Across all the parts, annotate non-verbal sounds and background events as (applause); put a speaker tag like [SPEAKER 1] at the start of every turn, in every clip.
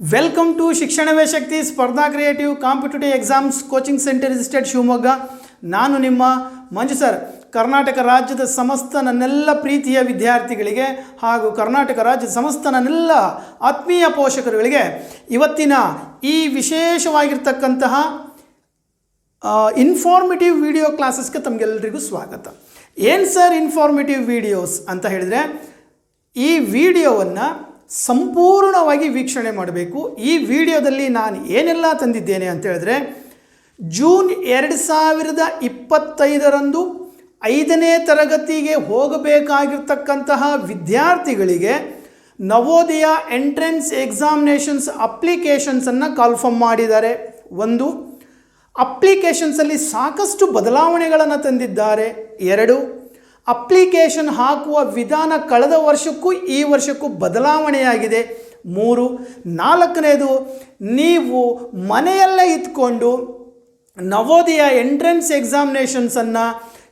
[SPEAKER 1] Welcome to Shikshanave Shakti ಸ್ಪರ್ಧಾ creative competitive exams coaching centre registered Shivamogga ನಾನು ನಿಮ್ಮ ಮಂಜು ಸರ್. ಕರ್ನಾಟಕ ರಾಜ್ಯದ ಸಮಸ್ತ ನನ್ನೆಲ್ಲ ಪ್ರೀತಿಯ ವಿದ್ಯಾರ್ಥಿಗಳಿಗೆ ಹಾಗೂ ಕರ್ನಾಟಕ ರಾಜ್ಯದ ಸಮಸ್ತ ನನ್ನೆಲ್ಲ ಆತ್ಮೀಯ ಪೋಷಕರುಗಳಿಗೆ ಇವತ್ತಿನ ಈ ವಿಶೇಷವಾಗಿರ್ತಕ್ಕಂತಹ ಇನ್ಫಾರ್ಮೇಟಿವ್ ವಿಡಿಯೋ ಕ್ಲಾಸಸ್ಗೆ ತಮಗೆಲ್ಲರಿಗೂ ಸ್ವಾಗತ. ಏನು ಸರ್ ಇನ್ಫಾರ್ಮೇಟಿವ್ ವಿಡಿಯೋಸ್ ಅಂತ ಹೇಳಿದರೆ, ಈ ವಿಡಿಯೋವನ್ನು ಸಂಪೂರ್ಣವಾಗಿ ವೀಕ್ಷಣೆ ಮಾಡಬೇಕು. ಈ ವಿಡಿಯೋದಲ್ಲಿ ನಾನು ಏನೆಲ್ಲ ತಂದಿದ್ದೇನೆ ಅಂತ ಹೇಳಿದ್ರೆ, ಜೂನ್ ಎರಡು ಸಾವಿರದ ಇಪ್ಪತ್ತೈದರಂದು ಐದನೇ ತರಗತಿಗೆ ಹೋಗಬೇಕಾಗಿರ್ತಕ್ಕಂತಹ ವಿದ್ಯಾರ್ಥಿಗಳಿಗೆ ನವೋದಯ ಎಂಟ್ರೆನ್ಸ್ ಎಕ್ಸಾಮಿನೇಷನ್ಸ್ ಅಪ್ಲಿಕೇಶನ್ಸನ್ನು ಕಾಲ್ಫರ್ಮ್ ಮಾಡಿದ್ದಾರೆ. ಒಂದು ಅಪ್ಲಿಕೇಶನ್ಸಲ್ಲಿ ಸಾಕಷ್ಟು ಬದಲಾವಣೆಗಳನ್ನು ತಂದಿದ್ದಾರೆ. ಎರಡು ಅಪ್ಲಿಕೇಶನ್ ಹಾಕುವ ವಿಧಾನ ಕಳೆದ ವರ್ಷಕ್ಕೂ ಈ ವರ್ಷಕ್ಕೂ ಬದಲಾವಣೆಯಾಗಿದೆ. ಮೂರು, ನಾಲ್ಕನೇದು, ನೀವು ಮನೆಯಲ್ಲೇ ಇದ್ಕೊಂಡು ನವೋದಯ ಎಂಟ್ರೆನ್ಸ್ ಎಕ್ಸಾಮಿನೇಷನ್ಸನ್ನು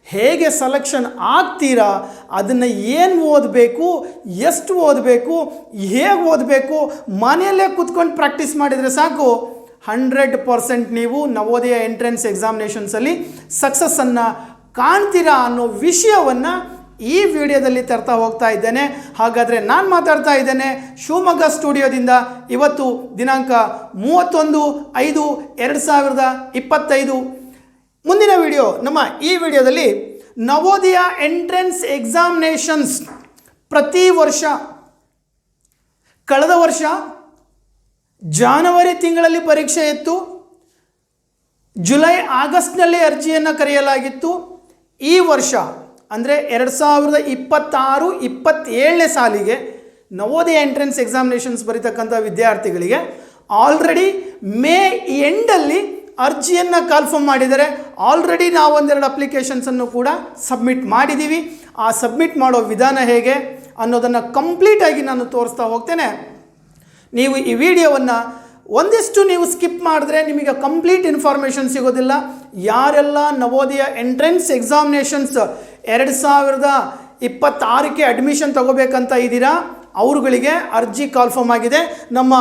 [SPEAKER 1] ಹೇಗೆ ಸೆಲೆಕ್ಷನ್ ಆಗ್ತೀರಾ, ಅದನ್ನು ಏನು ಓದಬೇಕು, ಎಷ್ಟು ಓದಬೇಕು, ಹೇಗೆ ಓದಬೇಕು, ಮನೆಯಲ್ಲೇ ಕೂತ್ಕೊಂಡು ಪ್ರಾಕ್ಟೀಸ್ ಮಾಡಿದರೆ ಸಾಕು. ಹಂಡ್ರೆಡ್ ಪರ್ಸೆಂಟ್ ನೀವು ನವೋದಯ ಎಂಟ್ರೆನ್ಸ್ ಎಕ್ಸಾಮಿನೇಷನ್ಸಲ್ಲಿ ಸಕ್ಸಸ್ಸನ್ನು ಕಾಣ್ತೀರಾ ಅನ್ನೋ ವಿಷಯವನ್ನು ಈ ವಿಡಿಯೋದಲ್ಲಿ ತರ್ತಾ ಹೋಗ್ತಾ ಇದ್ದೇನೆ. ಹಾಗಾದರೆ ನಾನು ಮಾತಾಡ್ತಾ ಇದ್ದೇನೆ ಶಿವಮೊಗ್ಗ ಸ್ಟುಡಿಯೋದಿಂದ ಇವತ್ತು ದಿನಾಂಕ ಮೂವತ್ತೊಂದು ಐದು ಎರಡು ಸಾವಿರದ ಇಪ್ಪತ್ತೈದು. ಮುಂದಿನ ವಿಡಿಯೋ, ನಮ್ಮ ಈ ವಿಡಿಯೋದಲ್ಲಿ ನವೋದಯ ಎಂಟ್ರೆನ್ಸ್ ಎಕ್ಸಾಮಿನೇಷನ್ಸ್ ಪ್ರತಿ ವರ್ಷ, ಕಳೆದ ವರ್ಷ ಜಾನವರಿ ತಿಂಗಳಲ್ಲಿ ಪರೀಕ್ಷೆ ಇತ್ತು. ಜುಲೈ ಆಗಸ್ಟ್ನಲ್ಲಿ ಅರ್ಜಿಯನ್ನು ಕರೆಯಲಾಗಿತ್ತು. ಈ ವರ್ಷ, ಅಂದರೆ ಎರಡು ಸಾವಿರದ ಇಪ್ಪತ್ತಾರು, ಇಪ್ಪತ್ತೇಳನೇ ಸಾಲಿಗೆ ನವೋದಯ ಎಂಟ್ರೆನ್ಸ್ ಎಕ್ಸಾಮಿನೇಷನ್ಸ್ ಬರೀತಕ್ಕಂಥ ವಿದ್ಯಾರ್ಥಿಗಳಿಗೆ ಆಲ್ರೆಡಿ ಮೇ ಎಂಡಲ್ಲಿ ಅರ್ಜಿಯನ್ನು ಕಾಲ್ಫರ್ಮ್ ಮಾಡಿದರೆ ಆಲ್ರೆಡಿ ನಾವೊಂದೆರಡು ಅಪ್ಲಿಕೇಶನ್ಸನ್ನು ಕೂಡ ಸಬ್ಮಿಟ್ ಮಾಡಿದ್ದೀವಿ ಆ ಸಬ್ಮಿಟ್ ಮಾಡೋ ವಿಧಾನ ಹೇಗೆ ಅನ್ನೋದನ್ನು ಕಂಪ್ಲೀಟಾಗಿ ನಾನು ತೋರಿಸ್ತಾ ಹೋಗ್ತೇನೆ. ನೀವು ಈ ವಿಡಿಯೋವನ್ನು ಒಂದಿಷ್ಟು ನೀವು ಸ್ಕಿಪ್ ಮಾಡಿದ್ರೆ ನಿಮಗೆ ಕಂಪ್ಲೀಟ್ ಇನ್ಫಾರ್ಮೇಷನ್ ಸಿಗೋದಿಲ್ಲ. ಯಾರೆಲ್ಲ ನವೋದಯ ಎಂಟ್ರೆನ್ಸ್ ಎಕ್ಸಾಮಿನೇಷನ್ಸ್ ಎರಡು ಸಾವಿರದ ಇಪ್ಪತ್ತಾರಕ್ಕೆ ಅಡ್ಮಿಷನ್ ತಗೋಬೇಕಂತ ಇದ್ದೀರಾ, ಅವರುಗಳಿಗೆ ಅರ್ಜಿ ಕಾಲ್ಫಮ್ ಆಗಿದೆ. ನಮ್ಮ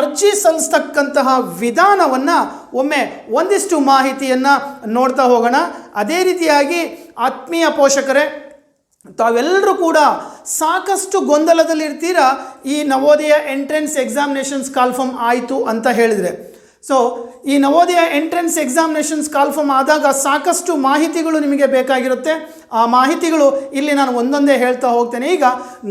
[SPEAKER 1] ಅರ್ಜಿ ಸಲ್ಲಿಸ್ತಕ್ಕಂತಹ ವಿಧಾನವನ್ನು ಒಮ್ಮೆ ಒಂದಿಷ್ಟು ಮಾಹಿತಿಯನ್ನು ನೋಡ್ತಾ ಹೋಗೋಣ. ಅದೇ ರೀತಿಯಾಗಿ ಆತ್ಮೀಯ ಪೋಷಕರೇ ತಾವೆಲ್ಲರೂ ಕೂಡ ಸಾಕಷ್ಟು ಗೊಂದಲದಲ್ಲಿ ಇರ್ತೀರಾ ಈ ನವೋದಯ ಎಂಟ್ರೆನ್ಸ್ ಎಕ್ಸಾಮಿನೇಷನ್ಸ್ ಕಾಲ್ಫಮ್ ಆಯಿತು ಅಂತ ಹೇಳಿದರೆ. ಸೊ ಈ ನವೋದಯ ಎಂಟ್ರೆನ್ಸ್ ಎಕ್ಸಾಮಿನೇಷನ್ಸ್ ಕಾಲ್ಫಮ್ ಆದಾಗ ಸಾಕಷ್ಟು ಮಾಹಿತಿಗಳು ನಿಮಗೆ ಬೇಕಾಗಿರುತ್ತೆ. ಆ ಮಾಹಿತಿಗಳು ಇಲ್ಲಿ ನಾನು ಒಂದೊಂದೇ ಹೇಳ್ತಾ ಹೋಗ್ತೇನೆ. ಈಗ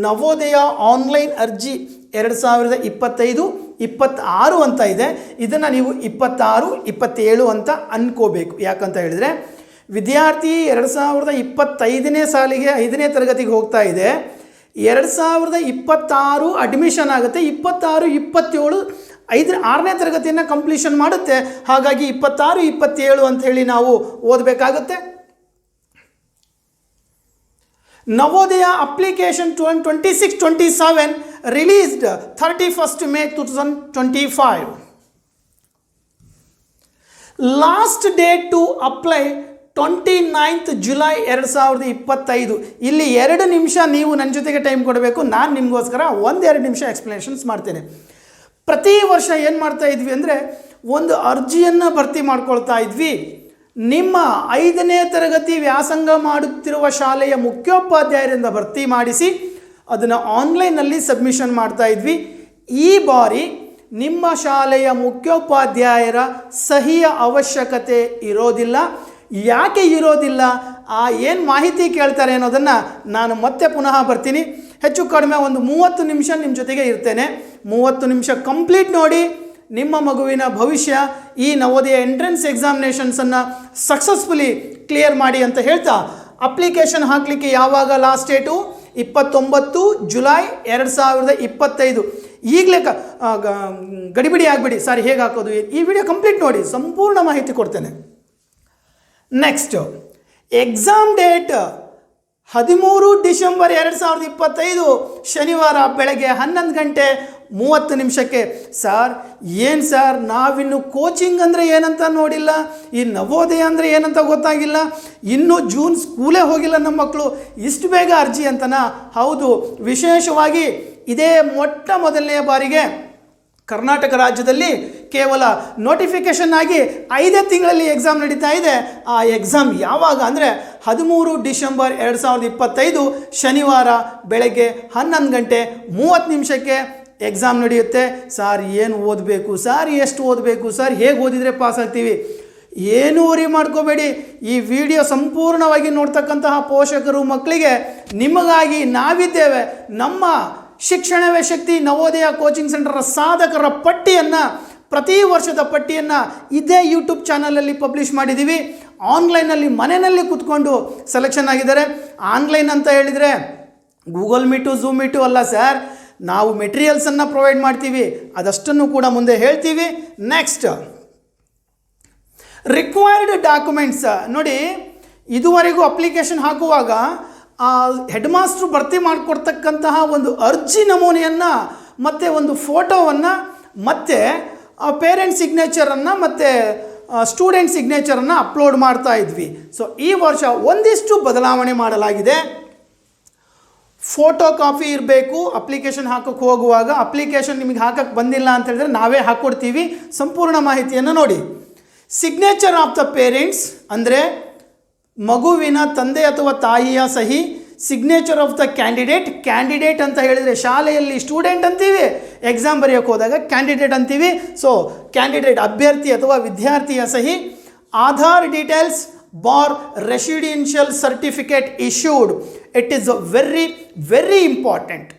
[SPEAKER 1] ನವೋದಯ ಆನ್ಲೈನ್ ಅರ್ಜಿ ಎರಡು ಸಾವಿರದ ಇಪ್ಪತ್ತೈದು, ಇಪ್ಪತ್ತಾರು ಅಂತ ಇದೆ. ಇದನ್ನು ನೀವು ಇಪ್ಪತ್ತಾರು, ಇಪ್ಪತ್ತೇಳು ಅಂತ ಅಂದ್ಕೋಬೇಕು ಯಾಕಂತ ಹೇಳಿದರೆ ವಿದ್ಯಾರ್ಥಿ ಎರಡು ಸಾವಿರದ ಇಪ್ಪತ್ತೈದನೇ ಸಾಲಿಗೆ ಐದನೇ ತರಗತಿಗೆ ಹೋಗ್ತಾ ಇದೆ. ಎರಡು ಸಾವಿರದ ಇಪ್ಪತ್ತಾರು ಅಡ್ಮಿಷನ್ ಆಗುತ್ತೆ. ಇಪ್ಪತ್ತಾರು, ಇಪ್ಪತ್ತೇಳು ಐದು ಆರನೇ ತರಗತಿಯನ್ನು ಕಂಪ್ಲೀಷನ್ ಮಾಡುತ್ತೆ. ಹಾಗಾಗಿ ಇಪ್ಪತ್ತಾರು, ಇಪ್ಪತ್ತೇಳು ಅಂತ ಹೇಳಿ ನಾವು ಓದಬೇಕಾಗುತ್ತೆ. Navodaya application twen twenty six twenty seven released thirty first May two thousand twenty five last date to apply twenty ninth July ಎರಡು ಸಾವಿರದ ಇಪ್ಪತ್ತೈದು. ಇಲ್ಲಿ ಎರಡು ನಿಮಿಷ ನೀವು ನನ್ನ ಜೊತೆಗೆ ಟೈಮ್ ಕೊಡಬೇಕು. ನಾನು ನಿಮಗೋಸ್ಕರ ಒಂದೆರಡು ನಿಮಿಷ ಎಕ್ಸ್ಪ್ಲನೇಷನ್ಸ್ ಮಾಡ್ತೇನೆ. ಪ್ರತಿ ವರ್ಷ ಏನು ಮಾಡ್ತಾ ಇದ್ವಿ ಅಂದರೆ ಒಂದು ಅರ್ಜಿಯನ್ನು ಭರ್ತಿ ಮಾಡ್ಕೊಳ್ತಾ ಇದ್ವಿ. ನಿಮ್ಮ ಐದನೇ ತರಗತಿ ವ್ಯಾಸಂಗ ಮಾಡುತ್ತಿರುವ ಶಾಲೆಯ ಮುಖ್ಯೋಪಾಧ್ಯಾಯರಿಂದ ಭರ್ತಿ ಮಾಡಿಸಿ ಅದನ್ನು ಆನ್ಲೈನಲ್ಲಿ ಸಬ್ಮಿಷನ್ ಮಾಡ್ತಾ ಇದ್ವಿ. ಈ ಬಾರಿ ನಿಮ್ಮ ಶಾಲೆಯ ಮುಖ್ಯೋಪಾಧ್ಯಾಯರ ಸಹಿಯ ಅವಶ್ಯಕತೆ ಇರೋದಿಲ್ಲ. ಯಾಕೆ ಇರೋದಿಲ್ಲ? ಆ ಏನು ಮಾಹಿತಿ ಕೇಳ್ತಾರೆ ಅನ್ನೋದನ್ನು ನಾನು ಮತ್ತೆ ಪುನಃ ಬರ್ತೀನಿ. ಹೆಚ್ಚು ಕಡಿಮೆ ಒಂದು ಮೂವತ್ತು ನಿಮಿಷ ನಿಮ್ಮ ಜೊತೆಗೆ ಇರ್ತೇನೆ. ಮೂವತ್ತು ನಿಮಿಷ ಕಂಪ್ಲೀಟ್ ನೋಡಿ ನಿಮ್ಮ ಮಗುವಿನ ಭವಿಷ್ಯ, ಈ ನವೋದಯ ಎಂಟ್ರೆನ್ಸ್ ಎಕ್ಸಾಮಿನೇಷನ್ಸನ್ನು ಸಕ್ಸಸ್ಫುಲಿ ಕ್ಲಿಯರ್ ಮಾಡಿ ಅಂತ ಹೇಳ್ತಾ ಅಪ್ಲಿಕೇಶನ್ ಹಾಕಲಿಕ್ಕೆ ಯಾವಾಗ ಲಾಸ್ಟ್ ಡೇಟು ಇಪ್ಪತ್ತೊಂಬತ್ತು ಜುಲೈ ಎರಡು ಸಾವಿರದ ಇಪ್ಪತ್ತೈದು. ಈಗಲೇ ಕ ಗಡಿಬಿಡಿ ಆಗಿಬಿಡಿ. ಸಾರಿ, ಹೇಗೆ ಹಾಕೋದು? ಈ ವಿಡಿಯೋ ಕಂಪ್ಲೀಟ್ ನೋಡಿ. ಸಂಪೂರ್ಣ ಮಾಹಿತಿ ಕೊಡ್ತೇನೆ. ನೆಕ್ಸ್ಟ್ ಎಕ್ಸಾಮ್ ಡೇಟ್ ಹದಿಮೂರು ಡಿಸೆಂಬರ್ ಎರಡು ಸಾವಿರದ ಇಪ್ಪತ್ತೈದು, ಶನಿವಾರ ಬೆಳಗ್ಗೆ ಹನ್ನೊಂದು ಗಂಟೆ ಮೂವತ್ತು ನಿಮಿಷಕ್ಕೆ. ಸರ್ ಏನು ಸರ್ ನಾವಿನ್ನು ಕೋಚಿಂಗ್ ಅಂದರೆ ಏನಂತ ನೋಡಿಲ್ಲ? ಈ ನವೋದಯ ಅಂದರೆ ಏನಂತ ಗೊತ್ತಾಗಿಲ್ಲ? ಇನ್ನೂ ಜೂನ್ ಸ್ಕೂಲೇ ಹೋಗಿಲ್ಲ ನಮ್ಮ ಮಕ್ಕಳು ಇಷ್ಟು ಬೇಗ ಅರ್ಜಿ ಅಂತನಾ? ಹೌದು, ವಿಶೇಷವಾಗಿ ಇದೇ ಮೊಟ್ಟ ಮೊದಲನೆಯ ಬಾರಿಗೆ ಕರ್ನಾಟಕ ರಾಜ್ಯದಲ್ಲಿ ಕೇವಲ ನೋಟಿಫಿಕೇಷನ್ ಆಗಿ ಐದೇ ತಿಂಗಳಲ್ಲಿ ಎಕ್ಸಾಮ್ ನಡೀತಾ ಇದೆ. ಆ ಎಕ್ಸಾಮ್ ಯಾವಾಗ ಅಂದರೆ ಹದಿಮೂರು ಡಿಸೆಂಬರ್ ಎರಡು ಸಾವಿರದ ಇಪ್ಪತ್ತೈದು ಶನಿವಾರ ಬೆಳಗ್ಗೆ ಹನ್ನೊಂದು ಗಂಟೆ ಮೂವತ್ತು ನಿಮಿಷಕ್ಕೆ ಎಕ್ಸಾಮ್ ನಡೆಯುತ್ತೆ. ಸರ್ ಏನು ಓದಬೇಕು? ಸರ್ ಎಷ್ಟು ಓದಬೇಕು? ಸರ್ ಹೇಗೆ ಓದಿದರೆ ಪಾಸ್ ಆಗ್ತೀವಿ? ಏನೂ ವರಿ ಮಾಡ್ಕೋಬೇಡಿ. ಈ ವಿಡಿಯೋ ಸಂಪೂರ್ಣವಾಗಿ ನೋಡ್ತಕ್ಕಂತಹ ಪೋಷಕರು, ಮಕ್ಕಳಿಗೆ ನಿಮಗಾಗಿ ನಾವಿದ್ದೇವೆ. ನಮ್ಮ ಶಿಕ್ಷಣವೇ ಶಕ್ತಿ, ನವೋದಯ ಕೋಚಿಂಗ್ ಸೆಂಟರ್ ಸಾಧಕರ ಪಟ್ಟಿಯನ್ನು ಪ್ರತಿ ವರ್ಷದ ಪಟ್ಟಿಯನ್ನು ಇದೇ ಯೂಟ್ಯೂಬ್ ಚಾನಲಲ್ಲಿ ಪಬ್ಲಿಷ್ ಮಾಡಿದ್ದೀವಿ ಆನ್ಲೈನಲ್ಲಿ ಮನೆಯಲ್ಲಿ ಕೂತ್ಕೊಂಡು ಸೆಲೆಕ್ಷನ್ ಆಗಿದ್ದಾರೆ. ಆನ್ಲೈನ್ ಅಂತ ಹೇಳಿದರೆ ಗೂಗಲ್ ಮೀಟು ಝೂಮ್ ಮೀಟು ಅಲ್ಲ ಸರ್ ನಾವು ಮೆಟೀರಿಯಲ್ಸನ್ನು ಪ್ರೊವೈಡ್ ಮಾಡ್ತೀವಿ. ಅದಷ್ಟನ್ನು ಕೂಡ ಮುಂದೆ ಹೇಳ್ತೀವಿ. ನೆಕ್ಸ್ಟ್ ರಿಕ್ವೈರ್ಡ್ ಡಾಕ್ಯುಮೆಂಟ್ಸ್ ನೋಡಿ, ಇದುವರೆಗೂ ಅಪ್ಲಿಕೇಶನ್ ಹಾಕುವಾಗ ಹೆಡ್ ಮಾಸ್ಟ್ರು ಭರ್ತಿ ಮಾಡಿಕೊಡ್ತಕ್ಕಂತಹ ಒಂದು ಅರ್ಜಿ ನಮೂನೆಯನ್ನು ಮತ್ತು ಒಂದು ಫೋಟೋವನ್ನು ಮತ್ತು ಪೇರೆಂಟ್ ಸಿಗ್ನೇಚರನ್ನು ಮತ್ತು ಸ್ಟೂಡೆಂಟ್ ಸಿಗ್ನೇಚರನ್ನು ಅಪ್ಲೋಡ್ ಮಾಡ್ತಾ ಇದ್ವಿ. ಸೊ ಈ ವರ್ಷ ಒಂದಿಷ್ಟು ಬದಲಾವಣೆ ಮಾಡಲಾಗಿದೆ. ಫೋಟೋ ಕಾಪಿ ಇರಬೇಕು ಅಪ್ಲಿಕೇಶನ್ ಹಾಕೋಕ್ಕೆ ಹೋಗುವಾಗ ಅಪ್ಲಿಕೇಶನ್ ನಿಮಗೆ ಹಾಕಕ್ಕೆ ಬಂದಿಲ್ಲ ಅಂತ ಹೇಳಿದ್ರೆ ನಾವೇ ಹಾಕ್ಕೊಡ್ತೀವಿ ಸಂಪೂರ್ಣ ಮಾಹಿತಿಯನ್ನು ನೋಡಿ. ಸಿಗ್ನೇಚರ್ ಆಫ್ ದ ಪೇರೆಂಟ್ಸ್ ಅಂದರೆ ಮಗುವಿನ ತಂದೆ ಅಥವಾ ತಾಯಿಯ ಸಹಿ signature of the candidate candidate ಅಂತ ಹೇಳಿದರೆ ಶಾಲೆಯಲ್ಲಿ ಸ್ಟೂಡೆಂಟ್ ಅಂತೀವಿ. ಎಕ್ಸಾಮ್ ಬರೆಯೋಕ್ಕೆ ಹೋದಾಗ ಕ್ಯಾಂಡಿಡೇಟ್ ಅಂತೀವಿ. ಸೊ ಕ್ಯಾಂಡಿಡೇಟ್ ಅಭ್ಯರ್ಥಿ ಅಥವಾ ವಿದ್ಯಾರ್ಥಿಯ ಸಹಿ, Aadhaar details bar residential certificate issued it is very very important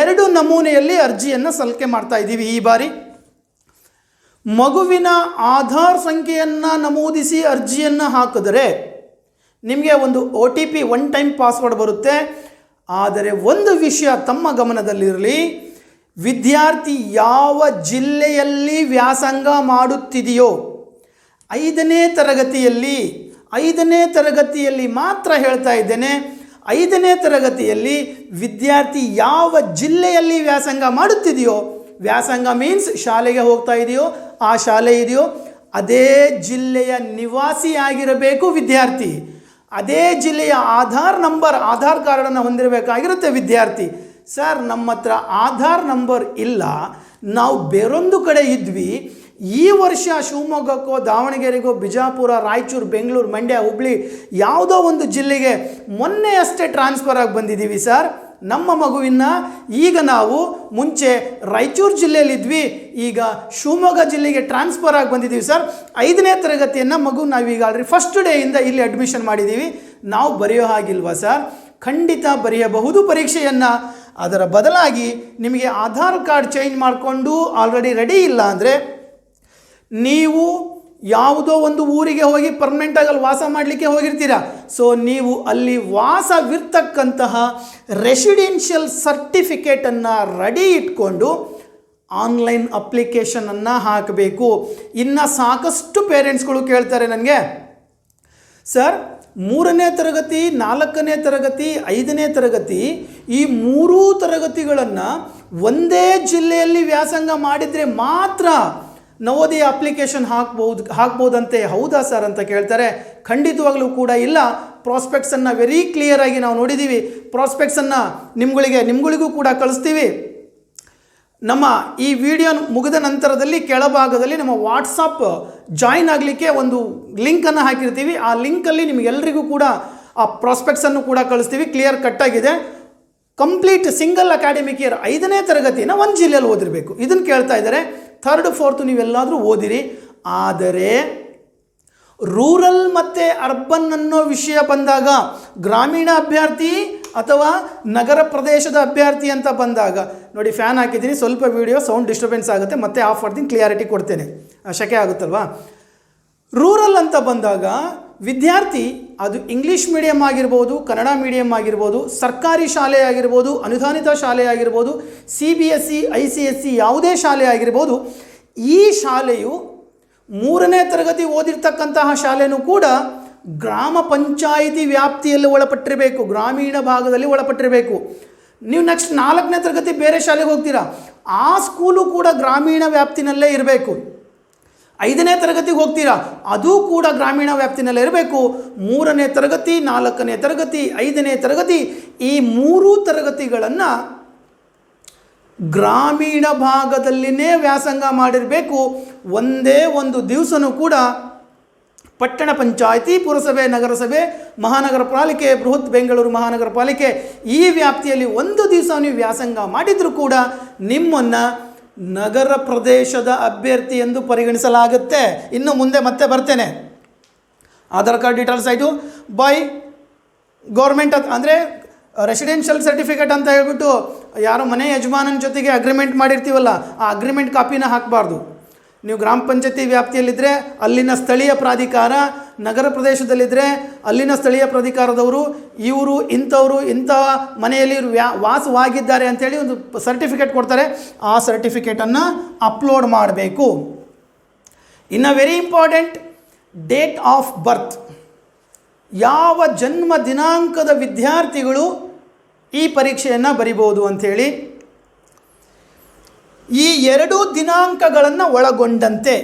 [SPEAKER 1] ಎರಡು ನಮೂನೆಯಲ್ಲಿ ಅರ್ಜಿಯನ್ನು ಸಲ್ಲಿಕೆ ಮಾಡ್ತಾ ಇದ್ದೀವಿ ಈ ಬಾರಿ. ಮಗುವಿನ ಆಧಾರ್ ಸಂಖ್ಯೆಯನ್ನು ನಮೂದಿಸಿ ಅರ್ಜಿಯನ್ನು ಹಾಕಿದರೆ ನಿಮಗೆ ಒಂದು O T P one time password ಬರುತ್ತೆ. ಆದರೆ ಒಂದು ವಿಷಯ ತಮ್ಮ ಗಮನದಲ್ಲಿರಲಿ. ವಿದ್ಯಾರ್ಥಿ ಯಾವ ಜಿಲ್ಲೆಯಲ್ಲಿ ವ್ಯಾಸಂಗ ಮಾಡುತ್ತಿದೆಯೋ, ಐದನೇ ತರಗತಿಯಲ್ಲಿ ಐದನೇ ತರಗತಿಯಲ್ಲಿ ಮಾತ್ರ ಹೇಳ್ತಾ ಇದ್ದೇನೆ. ಐದನೇ ತರಗತಿಯಲ್ಲಿ ವಿದ್ಯಾರ್ಥಿ ಯಾವ ಜಿಲ್ಲೆಯಲ್ಲಿ ವ್ಯಾಸಂಗ ಮಾಡುತ್ತಿದೆಯೋ, ವ್ಯಾಸಂಗ ಮೀನ್ಸ್ ಶಾಲೆಗೆ ಹೋಗ್ತಾ ಇದೆಯೋ, ಆ ಶಾಲೆ ಇದೆಯೋ, ಅದೇ ಜಿಲ್ಲೆಯ ನಿವಾಸಿಯಾಗಿರಬೇಕು ವಿದ್ಯಾರ್ಥಿ. ಅದೇ ಜಿಲ್ಲೆಯ ಆಧಾರ್ ನಂಬರ್, ಆಧಾರ್ ಕಾರ್ಡನ್ನು ಹೊಂದಿರಬೇಕಾಗಿರುತ್ತೆ ವಿದ್ಯಾರ್ಥಿ. ಸರ್, ನಮ್ಮ ಹತ್ರ ಆಧಾರ್ ನಂಬರ್ ಇಲ್ಲ. ನಾವು ಬೇರೊಂದು ಕಡೆ ಇದ್ವಿ. ಈ ವರ್ಷ ಶಿವಮೊಗ್ಗಕ್ಕೋ, ದಾವಣಗೆರೆಗೋ, ಬಿಜಾಪುರ, ರಾಯಚೂರು, ಬೆಂಗಳೂರು, ಮಂಡ್ಯ, ಹುಬ್ಳಿ ಯಾವುದೋ ಒಂದು ಜಿಲ್ಲೆಗೆ ಮೊನ್ನೆ ಅಷ್ಟೇ ಟ್ರಾನ್ಸ್ಫರ್ ಆಗಿ ಬಂದಿದ್ದೀವಿ ಸರ್. ನಮ್ಮ ಮಗುವಿನ ಈಗ ನಾವು ಮುಂಚೆ ರಾಯಚೂರು ಜಿಲ್ಲೆಯಲ್ಲಿದ್ವಿ, ಈಗ ಶಿವಮೊಗ್ಗ ಜಿಲ್ಲೆಗೆ ಟ್ರಾನ್ಸ್ಫರ್ ಆಗಿ ಬಂದಿದ್ದೀವಿ ಸರ್. ಐದನೇ ತರಗತಿಯನ್ನು ಮಗು ನಾವೀಗ ಆಲ್ರೆಡಿ ಫಸ್ಟ್ ಡೇಯಿಂದ ಇಲ್ಲಿ ಅಡ್ಮಿಷನ್ ಮಾಡಿದ್ದೀವಿ. ನಾವು ಬರೆಯೋ ಹಾಗಿಲ್ವಾ ಸರ್? ಖಂಡಿತ ಬರೆಯಬಹುದು ಪರೀಕ್ಷೆಯನ್ನು. ಅದರ ಬದಲಾಗಿ ನಿಮಗೆ ಆಧಾರ್ ಕಾರ್ಡ್ ಚೇಂಜ್ ಮಾಡಿಕೊಂಡು ಆಲ್ರೆಡಿ ರೆಡಿ ಇಲ್ಲ ಅಂದರೆ ನೀವು ಯಾವುದೋ ಒಂದು ಊರಿಗೆ ಹೋಗಿ ಪರ್ಮನೆಂಟಾಗಿ ಅಲ್ಲಿ ವಾಸ ಮಾಡಲಿಕ್ಕೆ ಹೋಗಿರ್ತೀರಾ? ಸೊ ನೀವು ಅಲ್ಲಿ ವಾಸವಿರ್ತಕ್ಕಂತಹ ರೆಸಿಡೆನ್ಷಿಯಲ್ ಸರ್ಟಿಫಿಕೇಟನ್ನು ರೆಡಿ ಇಟ್ಕೊಂಡು ಆನ್ಲೈನ್ ಅಪ್ಲಿಕೇಶನನ್ನು ಹಾಕಬೇಕು. ಇನ್ನು ಸಾಕಷ್ಟು ಪೇರೆಂಟ್ಸ್ಗಳು ಕೇಳ್ತಾರೆ ನನಗೆ. ಸರ್ ಮೂರನೇ ತರಗತಿ, ನಾಲ್ಕನೇ ತರಗತಿ, ಐದನೇ ತರಗತಿ ಈ ಮೂರೂ ತರಗತಿಗಳನ್ನು ಒಂದೇ ಜಿಲ್ಲೆಯಲ್ಲಿ ವ್ಯಾಸಂಗ ಮಾಡಿದರೆ ಮಾತ್ರ ನವೋದಯ ಅಪ್ಲಿಕೇಶನ್ ಹಾಕ್ಬೋದು, ಹಾಕ್ಬೋದಂತೆ ಹೌದಾ ಸರ್ ಅಂತ ಕೇಳ್ತಾರೆ. ಖಂಡಿತವಾಗಲೂ ಕೂಡ ಇಲ್ಲ. ಪ್ರಾಸ್ಪೆಕ್ಟ್ಸನ್ನು ವೆರಿ ಕ್ಲಿಯರಾಗಿ ನಾವು ನೋಡಿದ್ದೀವಿ ಪ್ರಾಸ್ಪೆಕ್ಟ್ಸನ್ನು ನಿಮ್ಗಳಿಗೆ, ನಿಮ್ಗಳಿಗೂ ಕೂಡ ಕಳಿಸ್ತೀವಿ. ನಮ್ಮ ಈ ವಿಡಿಯೋ ಮುಗಿದ ನಂತರದಲ್ಲಿ ಕೆಳಭಾಗದಲ್ಲಿ ನಮ್ಮ ವಾಟ್ಸಪ್ ಜಾಯಿನ್ ಆಗಲಿಕ್ಕೆ ಒಂದು ಲಿಂಕನ್ನು ಹಾಕಿರ್ತೀವಿ. ಆ ಲಿಂಕಲ್ಲಿ ನಿಮಗೆಲ್ಲರಿಗೂ ಕೂಡ ಆ ಪ್ರಾಸ್ಪೆಕ್ಟ್ಸನ್ನು ಕೂಡ ಕಳಿಸ್ತೀವಿ. ಕ್ಲಿಯರ್ ಕಟ್ಟಾಗಿದೆ ಕಂಪ್ಲೀಟ್ ಸಿಂಗಲ್ ಅಕಾಡೆಮಿಕ್ ಇಯರ್ ಐದನೇ ತರಗತಿನ ಒಂದು ಜಿಲ್ಲೆಯಲ್ಲಿ ಓದಿರಬೇಕು. ಇದನ್ನು ಕೇಳ್ತಾ ಇದ್ದಾರೆ. ಥರ್ಡ್ ಫೋರ್ತ್ ನೀವೆಲ್ಲಾದರೂ ಓದಿರಿ. ಆದರೆ ರೂರಲ್ ಮತ್ತು ಅರ್ಬನ್ ಅನ್ನೋ ವಿಷಯ ಬಂದಾಗ, ಗ್ರಾಮೀಣ ಅಭ್ಯರ್ಥಿ ಅಥವಾ ನಗರ ಪ್ರದೇಶದ ಅಭ್ಯರ್ಥಿ ಅಂತ ಬಂದಾಗ, ನೋಡಿ ಫ್ಯಾನ್ ಹಾಕಿದ್ದೀನಿ, ಸ್ವಲ್ಪ ವಿಡಿಯೋ ಸೌಂಡ್ ಡಿಸ್ಟರ್ಬೆನ್ಸ್ ಆಗುತ್ತೆ, ಮತ್ತೆ ಆಫ್ ಮಾಡ್ತೀನಿ ಕ್ಲಿಯಾರಿಟಿ ಕೊಡ್ತೇನೆ. ಶಕೆ ಆಗುತ್ತಲ್ವಾ? ರೂರಲ್ ಅಂತ ಬಂದಾಗ ವಿದ್ಯಾರ್ಥಿ, ಅದು ಇಂಗ್ಲೀಷ್ ಮೀಡಿಯಮ್ ಆಗಿರ್ಬೋದು, ಕನ್ನಡ ಮೀಡಿಯಮ್ ಆಗಿರ್ಬೋದು, ಸರ್ಕಾರಿ ಶಾಲೆ ಆಗಿರ್ಬೋದು, ಅನುದಾನಿತ ಶಾಲೆ ಆಗಿರ್ಬೋದು C B S C I C S C ಯಾವುದೇ ಶಾಲೆ ಆಗಿರ್ಬೋದು, ಈ ಶಾಲೆಯು ಮೂರನೇ ತರಗತಿ ಓದಿರ್ತಕ್ಕಂತಹ ಶಾಲೆಯೂ ಕೂಡ ಗ್ರಾಮ ಪಂಚಾಯಿತಿ ವ್ಯಾಪ್ತಿಯಲ್ಲಿ ಒಳಪಟ್ಟಿರಬೇಕು, ಗ್ರಾಮೀಣ ಭಾಗದಲ್ಲಿ ಒಳಪಟ್ಟಿರಬೇಕು. ನೀವು ನೆಕ್ಸ್ಟ್ ನಾಲ್ಕನೇ ತರಗತಿ ಬೇರೆ ಶಾಲೆಗೆ ಹೋಗ್ತೀರಾ? ಆ ಸ್ಕೂಲು ಕೂಡ ಗ್ರಾಮೀಣ ವ್ಯಾಪ್ತಿನಲ್ಲೇ ಇರಬೇಕು. ಐದನೇ ತರಗತಿಗೆ ಹೋಗ್ತೀರಾ? ಅದು ಕೂಡ ಗ್ರಾಮೀಣ ವ್ಯಾಪ್ತಿನಲ್ಲಿ ಇರಬೇಕು. ಮೂರನೇ ತರಗತಿ, ನಾಲ್ಕನೇ ತರಗತಿ, ಐದನೇ ತರಗತಿ ಈ ಮೂರೂ ತರಗತಿಗಳನ್ನು ಗ್ರಾಮೀಣ ಭಾಗದಲ್ಲಿನೇ ವ್ಯಾಸಂಗ ಮಾಡಿರಬೇಕು. ಒಂದೇ ಒಂದು ದಿವಸನೂ ಕೂಡ ಪಟ್ಟಣ ಪಂಚಾಯಿತಿ, ಪುರಸಭೆ, ನಗರಸಭೆ, ಮಹಾನಗರ ಪಾಲಿಕೆ, ಬೃಹತ್ ಬೆಂಗಳೂರು ಮಹಾನಗರ ಪಾಲಿಕೆ ಈ ವ್ಯಾಪ್ತಿಯಲ್ಲಿ ಒಂದು ದಿವಸ ನೀವು ವ್ಯಾಸಂಗ ಮಾಡಿದರೂ ಕೂಡ ನಿಮ್ಮನ್ನು ನಗರ ಪ್ರದೇಶದ ಅಭ್ಯರ್ಥಿ ಎಂದು ಪರಿಗಣಿಸಲಾಗುತ್ತೆ. ಇನ್ನು ಮುಂದೆ ಮತ್ತೆ ಬರ್ತೇನೆ. ಆಧಾರ್ ಕಾರ್ಡ್ ಡೀಟೇಲ್ಸ್ ಆಯಿತು. ಬೈ ಗೌರ್ಮೆಂಟ್ ಅಂದರೆ ರೆಸಿಡೆನ್ಷಿಯಲ್ ಸರ್ಟಿಫಿಕೇಟ್ ಅಂತ ಹೇಳ್ಬಿಟ್ಟು ಯಾರು ಮನೆ ಯಜಮಾನನ ಜೊತೆಗೆ ಅಗ್ರಿಮೆಂಟ್ ಮಾಡಿರ್ತೀವಲ್ಲ, ಆ ಅಗ್ರಿಮೆಂಟ್ ಕಾಪಿನ ಹಾಕಬಾರ್ದು. ನೀವು ಗ್ರಾಮ ಪಂಚಾಯತಿ ವ್ಯಾಪ್ತಿಯಲ್ಲಿದ್ದರೆ ಅಲ್ಲಿನ ಸ್ಥಳೀಯ ಪ್ರಾಧಿಕಾರ, ನಗರ ಪ್ರದೇಶದಲ್ಲಿದ್ದರೆ ಅಲ್ಲಿನ ಸ್ಥಳೀಯ ಪ್ರಾಧಿಕಾರದವರು ಇವರು ಇಂಥವರು, ಇಂಥ ಮನೆಯಲ್ಲಿ ವ್ಯಾ, ವಾಸವಾಗಿದ್ದಾರೆ ಅಂಥೇಳಿ ಒಂದು ಸರ್ಟಿಫಿಕೇಟ್ ಕೊಡ್ತಾರೆ. ಆ ಸರ್ಟಿಫಿಕೇಟನ್ನು ಅಪ್ಲೋಡ್ ಮಾಡಬೇಕು. ಇನ್ನು very important date of birth ಯಾವ ಜನ್ಮ ದಿನಾಂಕದ ವಿದ್ಯಾರ್ಥಿಗಳು ಈ ಪರೀಕ್ಷೆಯನ್ನು ಬರಿಬೋದು ಅಂಥೇಳಿ ಈ ಎರಡೂ ದಿನಾಂಕಗಳನ್ನು ಒಳಗೊಂಡಂತೆ,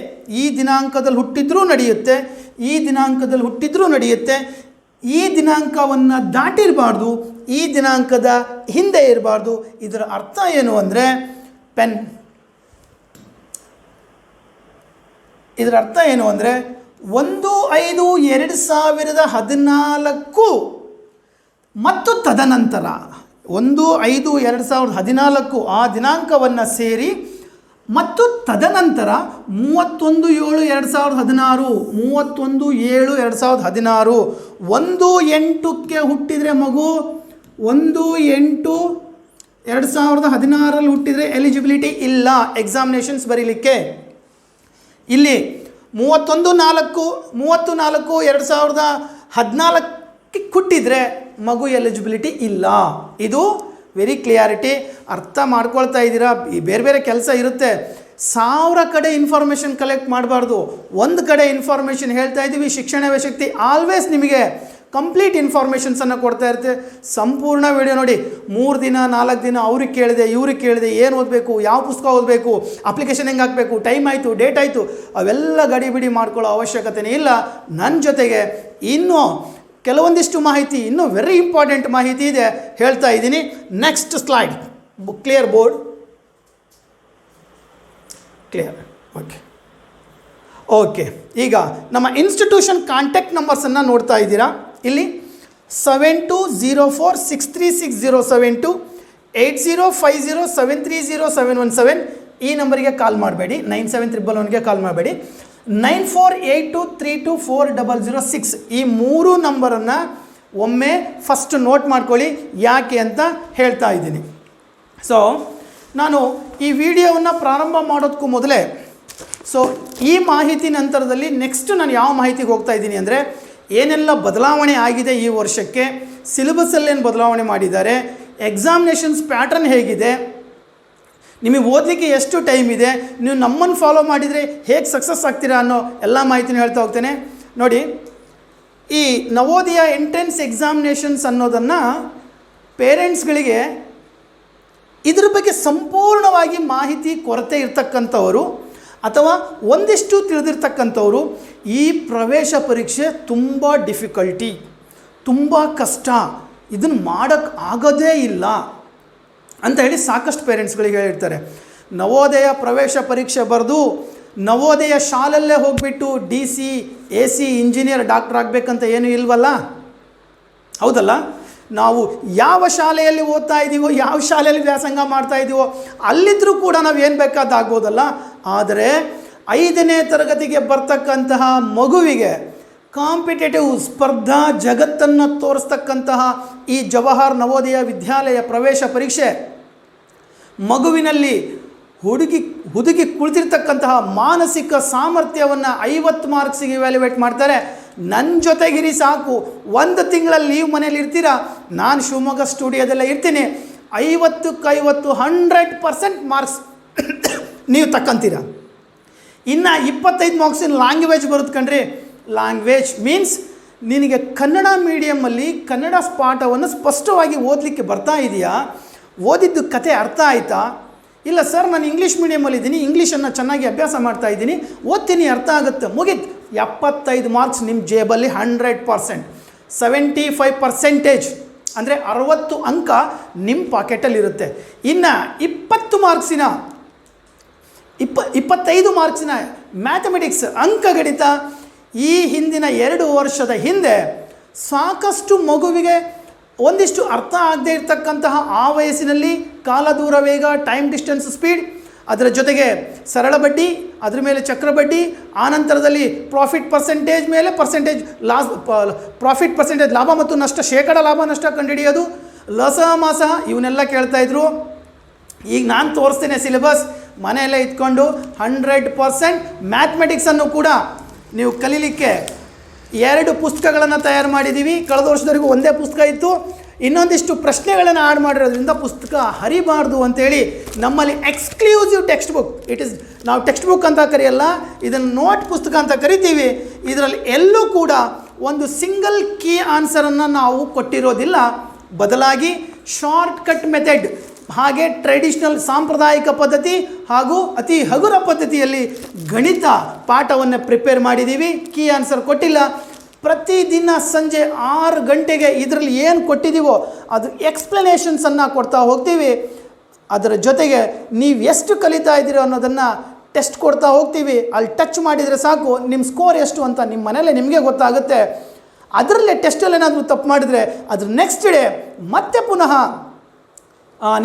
[SPEAKER 1] ಈ ದಿನಾಂಕದಲ್ಲಿ ಹುಟ್ಟಿದ್ರೂ ನಡೆಯುತ್ತೆ, ಈ ದಿನಾಂಕದಲ್ಲಿ ಹುಟ್ಟಿದ್ರೂ ನಡೆಯುತ್ತೆ, ಈ ದಿನಾಂಕವನ್ನು ದಾಟಿರಬಾರ್ದು, ಈ ದಿನಾಂಕದ ಹಿಂದೆ ಇರಬಾರ್ದು, ಇದರ ಅರ್ಥ ಏನು ಅಂದರೆ ಪೆನ್. ಇದರ ಅರ್ಥ ಏನು ಅಂದರೆ ಒಂದು ಐದು ಎರಡು ಸಾವಿರದ ಹದಿನಾಲ್ಕು ಮತ್ತು ತದನಂತರ. ಒಂದು, ಐದು, ಎರಡು ಸಾವಿರದ ಹದಿನಾಲ್ಕು ಆ ದಿನಾಂಕವನ್ನು ಸೇರಿ ಮತ್ತು ತದನಂತರ ಮೂವತ್ತೊಂದು, ಏಳು, ಎರಡು ಸಾವಿರದ ಹದಿನಾರು, ಮೂವತ್ತೊಂದು, ಏಳು, ಎರಡು ಸಾವಿರದ ಹದಿನಾರು, ಒಂದು, ಎಂಟಕ್ಕೆ ಹುಟ್ಟಿದರೆ ಮಗು, ಒಂದು, ಎಂಟು, ಎರಡು ಸಾವಿರದ ಹದಿನಾರಲ್ಲಿ ಹುಟ್ಟಿದರೆ ಎಲಿಜಿಬಿಲಿಟಿ ಇಲ್ಲ. ಎಕ್ಸಾಮಿನೇಷನ್ಸ್ ಬರೀಲಿಕ್ಕೆ. ಇಲ್ಲಿ ಮೂವತ್ತೊಂದು, ನಾಲ್ಕು, ಮೂವತ್ತು, ನಾಲ್ಕು, ಎರಡು ಸಾವಿರದ ಹದಿನಾಲ್ಕಕ್ಕೆ ಹುಟ್ಟಿದರೆ ಮಗು ಎಲಿಜಿಬಿಲಿಟಿ ಇಲ್ಲ. ಇದು ವೆರಿ ಕ್ಲಿಯಾರಿಟಿ ಅರ್ಥ ಮಾಡ್ಕೊಳ್ತಾ ಇದ್ದೀರಾ? ಬೇರೆ ಬೇರೆ ಕೆಲಸ ಇರುತ್ತೆ. ಸಾವಿರ ಕಡೆ ಇನ್ಫಾರ್ಮೇಷನ್ ಕಲೆಕ್ಟ್ ಮಾಡಬಾರ್ದು. ಒಂದು ಕಡೆ ಇನ್ಫಾರ್ಮೇಷನ್ ಹೇಳ್ತಾ ಇದ್ದೀವಿ ಶಿಕ್ಷಣವೇ ಶಕ್ತಿ ಆಲ್ವೇಸ್ ನಿಮಗೆ ಕಂಪ್ಲೀಟ್ ಇನ್ಫಾರ್ಮೇಷನ್ಸನ್ನು ಕೊಡ್ತಾ ಇರುತ್ತೆ. ಸಂಪೂರ್ಣ ವಿಡಿಯೋ ನೋಡಿ. ಮೂರು ದಿನ, ನಾಲ್ಕು ದಿನ ಅವ್ರಿಗೆ ಕೇಳಿದೆ, ಇವ್ರಿಗೆ ಕೇಳಿದೆ, ಏನು ಓದಬೇಕು, ಯಾವ ಪುಸ್ತಕ ಓದಬೇಕು ಅಪ್ಲಿಕೇಶನ್ ಹೆಂಗೆ ಹಾಕಬೇಕು ಟೈಮ್ ಆಯಿತು ಡೇಟ್ ಆಯಿತು, ಅವೆಲ್ಲ ಗಡಿಬಿಡಿ ಮಾಡ್ಕೊಳ್ಳೋ ಅವಶ್ಯಕತೆನೇ ಇಲ್ಲ. ನನ್ನ ಜೊತೆಗೆ ಇನ್ನೂ ಕೆಲವೊಂದಿಷ್ಟು ಮಾಹಿತಿ, ಇನ್ನೂ ವೆರಿ ಇಂಪಾರ್ಟೆಂಟ್ ಮಾಹಿತಿ ಇದೆ ಹೇಳ್ತಾ ಇದ್ದೀನಿ. Next slide clear board clear okay okay ಈಗ ನಮ್ಮ ಇನ್ಸ್ಟಿಟ್ಯೂಷನ್ ಕಾಂಟ್ಯಾಕ್ಟ್ ನಂಬರ್ಸನ್ನು ನೋಡ್ತಾ ಇದ್ದೀರಾ? ಇಲ್ಲಿ seven two zero four six three six zero seven two eight zero five zero seven three zero seven one seven ಈ ನಂಬರಿಗೆ ಕಾಲ್ ಮಾಡಬೇಡಿ. ನೈನ್ ಸೆವೆನ್ ತ್ರಿಬಲ್ ಒನ್ಗೆ ಕಾಲ್ ಮಾಡಬೇಡಿ. Nine four eight two three two four double zero six ಈ ಮೂರು ನಂಬರನ್ನು ಒಮ್ಮೆ first note ಮಾಡ್ಕೊಳ್ಳಿ. ಯಾಕೆ ಅಂತ ಹೇಳ್ತಾ ಇದ್ದೀನಿ. ಸೊ ನಾನು ಈ ವಿಡಿಯೋವನ್ನು ಪ್ರಾರಂಭ ಮಾಡೋದಕ್ಕೂ ಮೊದಲೇ ಸೊ ಈ ಮಾಹಿತಿ ನಂತರದಲ್ಲಿ ನೆಕ್ಸ್ಟ್ ನಾನು ಯಾವ ಮಾಹಿತಿಗೆ ಹೋಗ್ತಾ ಇದ್ದೀನಿ ಅಂದರೆ, ಏನೆಲ್ಲ ಬದಲಾವಣೆ ಆಗಿದೆ ಈ ವರ್ಷಕ್ಕೆ ಸಿಲೆಬಸ್ಸಲ್ಲೇನು ಬದಲಾವಣೆ ಮಾಡಿದ್ದಾರೆ ಎಕ್ಸಾಮಿನೇಷನ್ಸ್ ಪ್ಯಾಟರ್ನ್ ಹೇಗಿದೆ ನಿಮಗೆ ಓದಲಿಕ್ಕೆ ಎಷ್ಟು ಟೈಮ್ ಇದೆ? ನೀವು ನಮ್ಮನ್ನು ಫಾಲೋ ಮಾಡಿದರೆ ಹೇಗೆ ಸಕ್ಸಸ್ ಆಗ್ತೀರಾ ಅನ್ನೋ ಎಲ್ಲ ಮಾಹಿತಿನೂ ಹೇಳ್ತಾ ಹೋಗ್ತೇನೆ. ನೋಡಿ, ಈ ನವೋದಯ ಎಂಟ್ರೆನ್ಸ್ ಎಕ್ಸಾಮಿನೇಷನ್ಸ್ ಅನ್ನೋದನ್ನು ಪೇರೆಂಟ್ಸ್ಗಳಿಗೆ ಇದ್ರ ಬಗ್ಗೆ ಸಂಪೂರ್ಣವಾಗಿ ಮಾಹಿತಿ ಕೊರತೆ ಇರ್ತಕ್ಕಂಥವರು ಅಥವಾ ಒಂದಿಷ್ಟು ತಿಳಿದಿರ್ತಕ್ಕಂಥವರು ಈ ಪ್ರವೇಶ ಪರೀಕ್ಷೆ ತುಂಬ ಡಿಫಿಕಲ್ಟಿ ತುಂಬ ಕಷ್ಟ. ಇದನ್ನು ಮಾಡೋಕ್ಕೆ ಆಗೋದೇ ಇಲ್ಲ. ಅಂತ ಹೇಳಿ ಸಾಕಷ್ಟು ಪೇರೆಂಟ್ಸ್ಗಳಿಗೆ ಹೇಳಿರ್ತಾರೆ ನವೋದಯ ಪ್ರವೇಶ ಪರೀಕ್ಷೆ ಬರೆದು ನವೋದಯ ಶಾಲಲ್ಲೇ ಹೋಗಿಬಿಟ್ಟು D C A C engineer doctor ಆಗಬೇಕಂತ ಏನೂ ಇಲ್ವಲ್ಲ? ಹೌದಲ್ಲ? ನಾವು ಯಾವ ಶಾಲೆಯಲ್ಲಿ ಓದ್ತಾ ಇದ್ದೀವೋ ಯಾವ ಶಾಲೆಯಲ್ಲಿ ವ್ಯಾಸಂಗ ಮಾಡ್ತಾ ಇದ್ದೀವೋ ಅಲ್ಲಿದ್ದರೂ ಕೂಡ ನಾವು ಏನು ಬೇಕಾದಾಗ್ಬೋದಲ್ಲ? ಆದರೆ ಐದನೇ ತರಗತಿಗೆ ಬರ್ತಕ್ಕಂತಹ ಮಗುವಿಗೆ ಕಾಂಪಿಟೇಟಿವ್ ಸ್ಪರ್ಧಾ ಜಗತ್ತನ್ನು ತೋರಿಸ್ತಕ್ಕಂತಹ ಈ ಜವಾಹರ್ ನವೋದಯ ವಿದ್ಯಾಲಯ ಪ್ರವೇಶ ಪರೀಕ್ಷೆ ಮಗುವಿನಲ್ಲಿ ಹುಡುಗಿ, ಹುದುಗಿ ಕುಳಿತಿರ್ತಕ್ಕಂತಹ ಮಾನಸಿಕ ಸಾಮರ್ಥ್ಯವನ್ನು ಐವತ್ತು ಮಾರ್ಕ್ಸಿಗೆ ಇವ್ಯಾಲ್ಯುವೇಟ್ ಮಾಡ್ತಾರೆ. ನನ್ನ ಜೊತೆಗಿರಿ ಸಾಕು. ಒಂದು ತಿಂಗಳಲ್ಲಿ ನೀವು ಮನೇಲಿ ಇರ್ತೀರಾ? ನಾನು ಶಿವಮೊಗ್ಗ ಸ್ಟುಡಿಯೋದೆಲ್ಲ ಇರ್ತೀನಿ. ಐವತ್ತಕ್ಕೆ ಐವತ್ತು ಹಂಡ್ರೆಡ್ ಪರ್ಸೆಂಟ್ ಮಾರ್ಕ್ಸ್ (coughs) ನೀವು ತಕ್ಕಂತೀರ? ಇನ್ನು ಇಪ್ಪತ್ತೈದು ಮಾರ್ಕ್ಸಿನ ಲ್ಯಾಂಗ್ವೇಜ್ ಬರುತ್ತೆ ಕಣ್ರಿ. ಲ್ಯಾಂಗ್ವೇಜ್ ಮೀನ್ಸ್ ನಿನಗೆ ಕನ್ನಡ ಮೀಡಿಯಮ್ಮಲ್ಲಿ ಕನ್ನಡ ಪಾಠವನ್ನು ಸ್ಪಷ್ಟವಾಗಿ ಓದಲಿಕ್ಕೆ ಬರ್ತಾ ಇದೆಯಾ? ಓದಿದ್ದು ಕತೆ ಅರ್ಥ ಆಯಿತಾ? ಇಲ್ಲ, ಸರ್, ನಾನು ಇಂಗ್ಲೀಷ್ ಮೀಡಿಯಮಲ್ಲಿ ಇದ್ದೀನಿ, ಇಂಗ್ಲೀಷನ್ನು ಚೆನ್ನಾಗಿ ಅಭ್ಯಾಸ ಮಾಡ್ತಾ ಇದ್ದೀನಿ, ಓದ್ತೀನಿ, ಅರ್ಥ ಆಗುತ್ತೆ, ಮುಗಿತ್. ಎಪ್ಪತ್ತೈದು ಮಾರ್ಕ್ಸ್ ನಿಮ್ಮ ಜೇಬಲ್ಲಿ hundred percent seventy five percentage ಅಂದರೆ ಅರವತ್ತು ಅಂಕ ನಿಮ್ಮ ಪಾಕೆಟಲ್ಲಿರುತ್ತೆ ಇನ್ನು ಇಪ್ಪತ್ತು ಮಾರ್ಕ್ಸಿನ ಇಪ್ಪ, ಇಪ್ಪತ್ತೈದು ಮಾರ್ಕ್ಸಿನ ಮ್ಯಾಥಮೆಟಿಕ್ಸ್ ಅಂಕಗಣಿತ ಈ ಹಿಂದಿನ ಎರಡು ವರ್ಷದ ಹಿಂದೆ ಸಾಕಷ್ಟು ಮಗುವಿಗೆ ಒಂದಿಷ್ಟು ಅರ್ಥ ಆಗದೇ ಇರತಕ್ಕಂತಹ ಆ ವಯಸ್ಸಿನಲ್ಲಿ ಕಾಲ ದೂರ ವೇಗ ಟೈಮ್ ಡಿಸ್ಟೆನ್ಸ್ ಸ್ಪೀಡ್ ಅದರ ಜೊತೆಗೆ ಸರಳ ಬಡ್ಡಿ, ಅದ್ರ ಮೇಲೆ ಚಕ್ರ ಬಡ್ಡಿ ಆನಂತರದಲ್ಲಿ ಪ್ರಾಫಿಟ್ ಪರ್ಸೆಂಟೇಜ್ ಮೇಲೆ ಪರ್ಸೆಂಟೇಜ್ ಲಾಸ್ ಪ್ರಾಫಿಟ್ ಪರ್ಸೆಂಟೇಜ್ ಲಾಭ ಮತ್ತು ನಷ್ಟ, ಶೇಕಡ ಲಾಭ, ನಷ್ಟ ಕಂಡುಹಿಡಿಯೋದು, ಲಸ, ಮಾಸ, ಇವನ್ನೆಲ್ಲ ಕೇಳ್ತಾ ಇದ್ರು. ಈಗ ನಾನು ತೋರಿಸ್ತೇನೆ ಸಿಲೆಬಸ್ ಮನೆಯಲ್ಲೇ ಇಟ್ಕೊಂಡು ಹಂಡ್ರೆಡ್ ಪರ್ಸೆಂಟ್ ಮ್ಯಾಥ್ಮೆಟಿಕ್ಸನ್ನು ಕೂಡ ನೀವು ಕಲೀಲಿಕ್ಕೆ ಎರಡು ಪುಸ್ತಕಗಳನ್ನು ತಯಾರು ಮಾಡಿದ್ದೀವಿ ಕಳೆದ ವರ್ಷದವರೆಗೂ ಒಂದೇ ಪುಸ್ತಕ ಇತ್ತು. ಇನ್ನೊಂದಿಷ್ಟು ಪ್ರಶ್ನೆಗಳನ್ನು ಆಡ್ ಮಾಡಿರೋದ್ರಿಂದ ಪುಸ್ತಕ ಹರಿಬಾರ್ದು ಅಂತೇಳಿ ನಮ್ಮಲ್ಲಿ exclusive text book it is ನಾವು ಟೆಕ್ಸ್ಟ್ ಬುಕ್ ಅಂತ ಕರೆಯಲ್ಲ, ಇದನ್ನು ನೋಟ್ ಪುಸ್ತಕ ಅಂತ ಕರಿತೀವಿ. ಇದರಲ್ಲಿ ಎಲ್ಲೂ ಕೂಡ ಒಂದು ಸಿಂಗಲ್ ಕೀ ಆನ್ಸರನ್ನು ನಾವು ಕೊಟ್ಟಿರೋದಿಲ್ಲ. ಬದಲಾಗಿ ಶಾರ್ಟ್ ಕಟ್ ಮೆಥಡ್ ಹಾಗೆ ಟ್ರೆಡಿಷ್ನಲ್ ಸಾಂಪ್ರದಾಯಿಕ ಪದ್ಧತಿ ಹಾಗೂ ಅತಿ ಹಗುರ ಪದ್ಧತಿಯಲ್ಲಿ ಗಣಿತ ಪಾಠವನ್ನು ಪ್ರಿಪೇರ್ ಮಾಡಿದ್ದೀವಿ ಕೀ ಆನ್ಸರ್ ಕೊಟ್ಟಿಲ್ಲ. ಪ್ರತಿದಿನ ಸಂಜೆ ಆರು ಗಂಟೆಗೆ ಇದರಲ್ಲಿ ಏನು ಕೊಟ್ಟಿದ್ದೀವೋ ಅದು ಎಕ್ಸ್ಪ್ಲನೇಷನ್ಸನ್ನು ಕೊಡ್ತಾ ಹೋಗ್ತೀವಿ. ಅದರ ಜೊತೆಗೆ ನೀವು ಎಷ್ಟು ಕಲಿತಾ ಇದ್ದೀರೋ ಅನ್ನೋದನ್ನು ಟೆಸ್ಟ್ ಕೊಡ್ತಾ ಹೋಗ್ತೀವಿ. ಅಲ್ಲಿ ಟಚ್ ಮಾಡಿದರೆ ಸಾಕು. ನಿಮ್ಮ ಸ್ಕೋರ್ ಎಷ್ಟು ಅಂತ ನಿಮ್ಮ ಮನೇಲೆ ನಿಮಗೆ ಗೊತ್ತಾಗುತ್ತೆ. ಅದರಲ್ಲೇ ಟೆಸ್ಟಲ್ಲಿ ಏನಾದರೂ ತಪ್ಪು ಮಾಡಿದರೆ ಅದ್ರ ನೆಕ್ಸ್ಟ್ ಡೇ ಮತ್ತೆ ಪುನಃ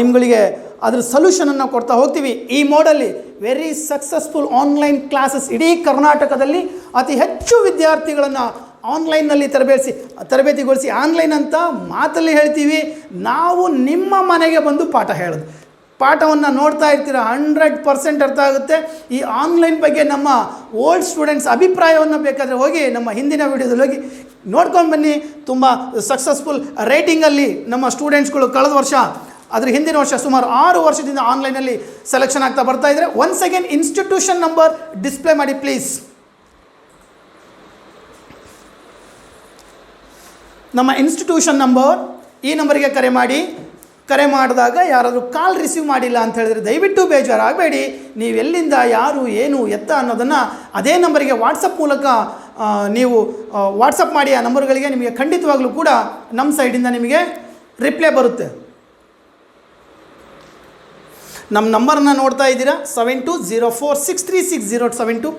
[SPEAKER 1] ನಿಮ್ಗಳಿಗೆ ಅದ್ರ ಸೊಲ್ಯೂಷನನ್ನು ಕೊಡ್ತಾ ಹೋಗ್ತೀವಿ. ಈ ಮೋಡಲ್ಲಿ ವೆರಿ ಸಕ್ಸಸ್ಫುಲ್ ಆನ್ಲೈನ್ ಕ್ಲಾಸಸ್ ಇಡೀ ಕರ್ನಾಟಕದಲ್ಲಿ ಅತಿ ಹೆಚ್ಚು ವಿದ್ಯಾರ್ಥಿಗಳನ್ನು ಆನ್ಲೈನ್ನಲ್ಲಿ ತರಬೇತಿ ತರಬೇತಿಗೊಳಿಸಿ ಆನ್ಲೈನ್ ಅಂತ ಮಾತಲ್ಲಿ ಹೇಳ್ತೀವಿ. ನಾವು ನಿಮ್ಮ ಮನೆಗೆ ಬಂದು ಪಾಠ ಹೇಳೋದು. ಪಾಠವನ್ನು ನೋಡ್ತಾ ಇರ್ತೀರ ಹಂಡ್ರೆಡ್ ಪರ್ಸೆಂಟ್ ಅರ್ಥ ಆಗುತ್ತೆ. ಈ ಆನ್ಲೈನ್ ಬಗ್ಗೆ ನಮ್ಮ ಓಲ್ಡ್ ಸ್ಟೂಡೆಂಟ್ಸ್ ಅಭಿಪ್ರಾಯವನ್ನು ಬೇಕಾದರೆ ಹೋಗಿ ನಮ್ಮ ಹಿಂದಿನ ವಿಡಿಯೋದಲ್ಲಿ ಹೋಗಿ ನೋಡ್ಕೊಂಡು ಬನ್ನಿ. ತುಂಬ ಸಕ್ಸಸ್ಫುಲ್ ರೇಟಿಂಗಲ್ಲಿ ನಮ್ಮ ಸ್ಟೂಡೆಂಟ್ಸ್ಗಳು ಕಳೆದ ವರ್ಷ ಅದ್ರ ಹಿಂದಿನ ವರ್ಷ ಸುಮಾರು ಆರು ವರ್ಷದಿಂದ ಆನ್ಲೈನಲ್ಲಿ ಸೆಲೆಕ್ಷನ್ ಆಗ್ತಾ ಬರ್ತಾ ಇದ್ರೆ one second institution number display ಮಾಡಿ ಪ್ಲೀಸ್ ನಮ್ಮ ಇನ್ಸ್ಟಿಟ್ಯೂಷನ್ ನಂಬರ್ ಈ ನಂಬರಿಗೆ ಕರೆ ಮಾಡಿ. ಕರೆ ಮಾಡಿದಾಗ ಯಾರಾದರೂ ಕಾಲ್ ರಿಸೀವ್ ಮಾಡಿಲ್ಲ ಅಂತ ಹೇಳಿದ್ರೆ ದಯವಿಟ್ಟು ಬೇಜಾರಾಗಬೇಡಿ. ನೀವು ಎಲ್ಲಿಂದ, ಯಾರು, ಏನು, ಎತ್ತ ಅನ್ನೋದನ್ನು ಅದೇ ನಂಬರಿಗೆ ವಾಟ್ಸಪ್ ಮೂಲಕ ನೀವು ವಾಟ್ಸಪ್ ಮಾಡಿ ಆ ನಂಬರ್ಗಳಿಗೆ ನಿಮಗೆ ಖಂಡಿತವಾಗಲೂ ಕೂಡ ನಮ್ಮ ಸೈಡಿಂದ ನಿಮಗೆ ರಿಪ್ಲೈ ಬರುತ್ತೆ. ನಮ್ಮ ನಂಬರನ್ನು ನೋಡ್ತಾ ಇದ್ದೀರಾ? Seven two zero four six three six zero seven two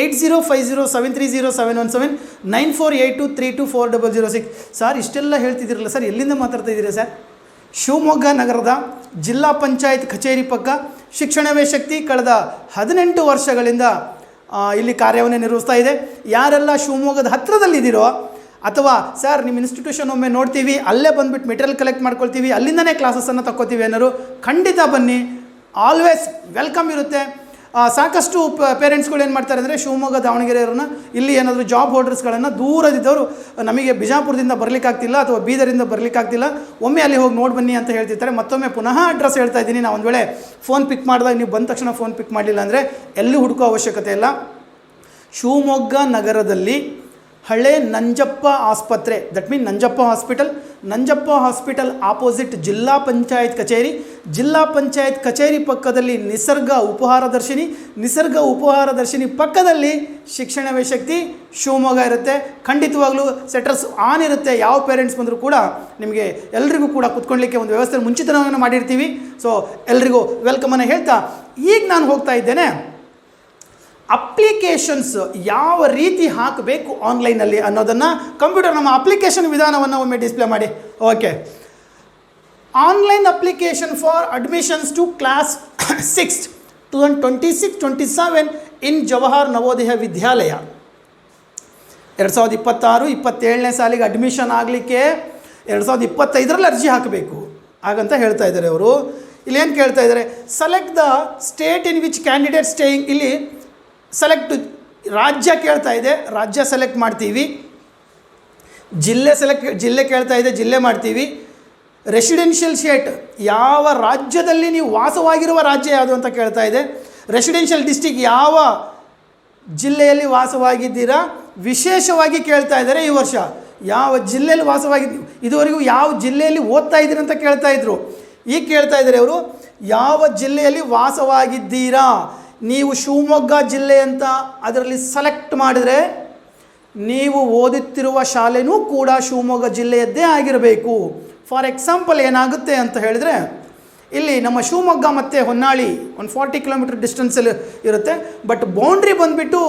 [SPEAKER 1] eight zero five zero seven three zero seven one seven nine four eight two three two four double zero six sir ಇಷ್ಟೆಲ್ಲ ಹೇಳ್ತಿದ್ದೀರಲ್ಲ sir ಎಲ್ಲಿಂದ ಮಾತಾಡ್ತಾ ಇದ್ದೀರಾ sir Shivamogga ನಗರದ ಜಿಲ್ಲಾ ಪಂಚಾಯತ್ ಕಚೇರಿ ಪಕ್ಕ ಶಿಕ್ಷಣವೇ ಶಕ್ತಿ ಕಳೆದ ಹದಿನೆಂಟು ವರ್ಷಗಳಿಂದ ಇಲ್ಲಿ ಕಾರ್ಯವನ್ನು ನಿರ್ವಹಿಸ್ತಾ ಇದೆ. ಯಾರೆಲ್ಲ ಶಿವಮೊಗ್ಗದ ಹತ್ತಿರದಲ್ಲಿದ್ದೀರೋ ಅಥವಾ ಸರ್ ನಿಮ್ಮ ಇನ್ಸ್ಟಿಟ್ಯೂಷನ್ ಒಮ್ಮೆ ನೋಡ್ತೀವಿ, ಅಲ್ಲೇ ಬಂದುಬಿಟ್ಟು ಮೆಟೀರಿಯಲ್ ಕಲೆಕ್ಟ್ ಮಾಡ್ಕೊಳ್ತೀವಿ, ಅಲ್ಲಿಂದನೇ ಕ್ಲಾಸಸ್ಸನ್ನು ತಗೋತೀವಿ ಅನ್ನೋರು ಖಂಡಿತ ಬನ್ನಿ. ಆಲ್ವೇಸ್ ವೆಲ್ಕಮ್ ಇರುತ್ತೆ. ಸಾಕಷ್ಟು ಪೇರೆಂಟ್ಸ್ಗಳು ಏನು ಮಾಡ್ತಾರೆ ಅಂದರೆ ಶಿವಮೊಗ್ಗ, ದಾವಣಗೆರೆಯವ್ರನ್ನ ಇಲ್ಲಿ ಏನಾದರೂ ಜಾಬ್ ಹೋಲ್ಡರ್ಸ್ಗಳನ್ನು ದೂರದಿದ್ದವರು ನಮಗೆ ಬಿಜಾಪುರದಿಂದ ಬರಲಿಕ್ಕಾಗ್ತಿಲ್ಲ ಅಥವಾ ಬೀದರಿಂದ ಬರಲಿಕ್ಕಾಗ್ತಿಲ್ಲ ಒಮ್ಮೆ ಅಲ್ಲಿ ಹೋಗಿ ನೋಡಿ ಬನ್ನಿ ಅಂತ ಹೇಳ್ತಿರ್ತಾರೆ. ಮತ್ತೊಮ್ಮೆ ಪುನಃ ಅಡ್ರೆಸ್ ಹೇಳ್ತಾ ಇದ್ದೀನಿ. ನಾವು ಒಂದು ವೇಳೆ ಫೋನ್ ಪಿಕ್ ಮಾಡಿದಾಗ ನೀವು ಬಂದ ತಕ್ಷಣ ಫೋನ್ ಪಿಕ್ ಮಾಡಲಿಲ್ಲ ಅಂದರೆ ಎಲ್ಲೂ ಹುಡುಕೋ ಅವಶ್ಯಕತೆ ಇಲ್ಲ. ಶಿವಮೊಗ್ಗ ನಗರದಲ್ಲಿ ಹಳೆ ನಂಜಪ್ಪ ಆಸ್ಪತ್ರೆ that mean Nanjappa hospital Nanjappa hospital opposite Zilla Panchayat ಕಚೇರಿ. ಜಿಲ್ಲಾ ಪಂಚಾಯತ್ ಕಚೇರಿ ಪಕ್ಕದಲ್ಲಿ ನಿಸರ್ಗ ಉಪಹಾರ ದರ್ಶಿನಿ ನಿಸರ್ಗ ಉಪಹಾರ ದರ್ಶಿನಿ ಪಕ್ಕದಲ್ಲಿ ಶಿಕ್ಷಣವೇ ಶಕ್ತಿ ಶಿವಮೊಗ್ಗ ಇರುತ್ತೆ. ಖಂಡಿತವಾಗ್ಲೂ ಸೆಟರ್ಸ್ ಆನ್ ಇರುತ್ತೆ. ಯಾವ ಪೇರೆಂಟ್ಸ್ ಬಂದರೂ ಕೂಡ ನಿಮಗೆ ಎಲ್ರಿಗೂ ಕೂಡ ಕುತ್ಕೊಳ್ಳಿಕ್ಕೆ ಒಂದು ವ್ಯವಸ್ಥೆ ಮುಂಚಿತವನ್ನು ಮಾಡಿರ್ತೀವಿ. ಸೊ ಎಲ್ರಿಗೂ ವೆಲ್ಕಮನ್ನು ಹೇಳ್ತಾ, ಈಗ ನಾನು ಹೋಗ್ತಾ ಇದ್ದೇನೆ. ಅಪ್ಲಿಕೇಶನ್ಸ್ ಯಾವ ರೀತಿ ಹಾಕಬೇಕು ಆನ್ಲೈನಲ್ಲಿ ಅನ್ನೋದನ್ನು ಕಂಪ್ಯೂಟರ್ ನಮ್ಮ ಅಪ್ಲಿಕೇಶನ್ ವಿಧಾನವನ್ನು ಒಮ್ಮೆ ಡಿಸ್ಪ್ಲೇ ಮಾಡಿ. Okay. Online application for admissions to class six two thousand twenty six, twenty seven in Jawahar Navodaya Vidyalaya. ಎರಡು ಸಾವಿರದ ಇಪ್ಪತ್ತಾರು, ಇಪ್ಪತ್ತೇಳನೇ ಸಾಲಿಗೆ ಅಡ್ಮಿಷನ್ ಆಗಲಿಕ್ಕೆ ಎರಡು ಸಾವಿರದ ಇಪ್ಪತ್ತೈದರಲ್ಲಿ ಅರ್ಜಿ ಹಾಕಬೇಕು. ಹಾಗಂತ ಹೇಳ್ತಾ ಇದ್ದಾರೆ ಅವರು. ಇಲ್ಲಿ ಏನು ಕೇಳ್ತಾ ಇದ್ದಾರೆ? Select the state in which candidate staying ಇಲ್ಲಿ ಸೆಲೆಕ್ಟ್ ರಾಜ್ಯ ಕೇಳ್ತಾ ಇದೆ, ರಾಜ್ಯ ಸೆಲೆಕ್ಟ್ ಮಾಡ್ತೀವಿ. ಜಿಲ್ಲೆ ಸೆಲೆಕ್ಟ್ ಜಿಲ್ಲೆ ಕೇಳ್ತಾ ಇದೆ, ಜಿಲ್ಲೆ ಮಾಡ್ತೀವಿ. ರೆಸಿಡೆನ್ಷಿಯಲ್ ಸ್ಟೇಟ್ ಯಾವ ರಾಜ್ಯದಲ್ಲಿ ನೀವು ವಾಸವಾಗಿರುವ ರಾಜ್ಯ ಯಾವುದು ಅಂತ ಕೇಳ್ತಾ ಇದೆ. ರೆಸಿಡೆನ್ಷಿಯಲ್ ಡಿಸ್ಟಿಕ್ ಯಾವ ಜಿಲ್ಲೆಯಲ್ಲಿ ವಾಸವಾಗಿದ್ದೀರಾ? ವಿಶೇಷವಾಗಿ ಕೇಳ್ತಾ ಇದ್ದಾರೆ ಈ ವರ್ಷ. ಯಾವ ಜಿಲ್ಲೆಯಲ್ಲಿ ವಾಸವಾಗಿದ್ದು ಇದುವರೆಗೂ ಯಾವ ಜಿಲ್ಲೆಯಲ್ಲಿ ಓದ್ತಾ ಇದ್ದೀರಿ ಅಂತ ಕೇಳ್ತಾ ಇದ್ರು. ಈಗ ಕೇಳ್ತಾ ಇದ್ದಾರೆ ಅವರು ಯಾವ ಜಿಲ್ಲೆಯಲ್ಲಿ ವಾಸವಾಗಿದ್ದೀರಾ? ನೀವು ಶಿವಮೊಗ್ಗ ಜಿಲ್ಲೆ ಅಂತ ಅದರಲ್ಲಿ ಸೆಲೆಕ್ಟ್ ಮಾಡಿದರೆ ನೀವು ಓದುತ್ತಿರುವ ಶಾಲೆನೂ ಕೂಡ ಶಿವಮೊಗ್ಗ ಜಿಲ್ಲೆಯದ್ದೇ ಆಗಿರಬೇಕು. ಫಾರ್ ಎಕ್ಸಾಂಪಲ್ ಏನಾಗುತ್ತೆ ಅಂತ ಹೇಳಿದರೆ, ಇಲ್ಲಿ ನಮ್ಮ ಶಿವಮೊಗ್ಗ ಮತ್ತು ಹೊನ್ನಾಳಿ ಒಂದು ಫಾರ್ಟಿ ಕಿಲೋಮೀಟರ್ ಡಿಸ್ಟೆನ್ಸಲ್ಲಿ ಇರುತ್ತೆ ಬಟ್ ಬೌಂಡ್ರಿ ಬಂದುಬಿಟ್ಟು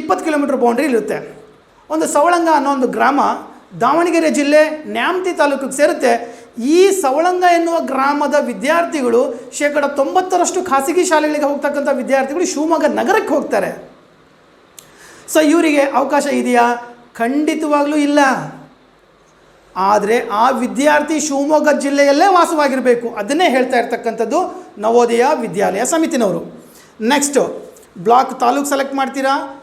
[SPEAKER 1] ಇಪ್ಪತ್ತು ಕಿಲೋಮೀಟ್ರ್ ಬೌಂಡ್ರಿ ಇರುತ್ತೆ. ಒಂದು ಸವಳಂಗ ಅನ್ನೋ ಒಂದು ಗ್ರಾಮ ದಾವಣಗೆರೆ ಜಿಲ್ಲೆ ನ್ಯಾಮತಿ ತಾಲೂಕಿಗೆ ಸೇರುತ್ತೆ. ಈ ಸವಳಂಗ ಎನ್ನುವ ಗ್ರಾಮದ ವಿದ್ಯಾರ್ಥಿಗಳು ಶೇಕಡ ತೊಂಬತ್ತರಷ್ಟು ಖಾಸಗಿ ಶಾಲೆಗಳಿಗೆ ಹೋಗ್ತಕ್ಕಂಥ ವಿದ್ಯಾರ್ಥಿಗಳು ಶಿವಮೊಗ್ಗ ನಗರಕ್ಕೆ ಹೋಗ್ತಾರೆ. ಸೊ ಇವರಿಗೆ ಅವಕಾಶ ಇದೆಯಾ? ಖಂಡಿತವಾಗಲೂ ಇಲ್ಲ. ಆದರೆ ಆ ವಿದ್ಯಾರ್ಥಿ ಶಿವಮೊಗ್ಗ ಜಿಲ್ಲೆಯಲ್ಲೇ ವಾಸವಾಗಿರಬೇಕು. ಅದನ್ನೇ ಹೇಳ್ತಾ ಇರ್ತಕ್ಕಂಥದ್ದು ನವೋದಯ ವಿದ್ಯಾಲಯ ಸಮಿತಿನವರು. ನೆಕ್ಸ್ಟು ಬ್ಲಾಕ್ ತಾಲೂಕ್ ಸೆಲೆಕ್ಟ್ ಮಾಡ್ತೀರಾ?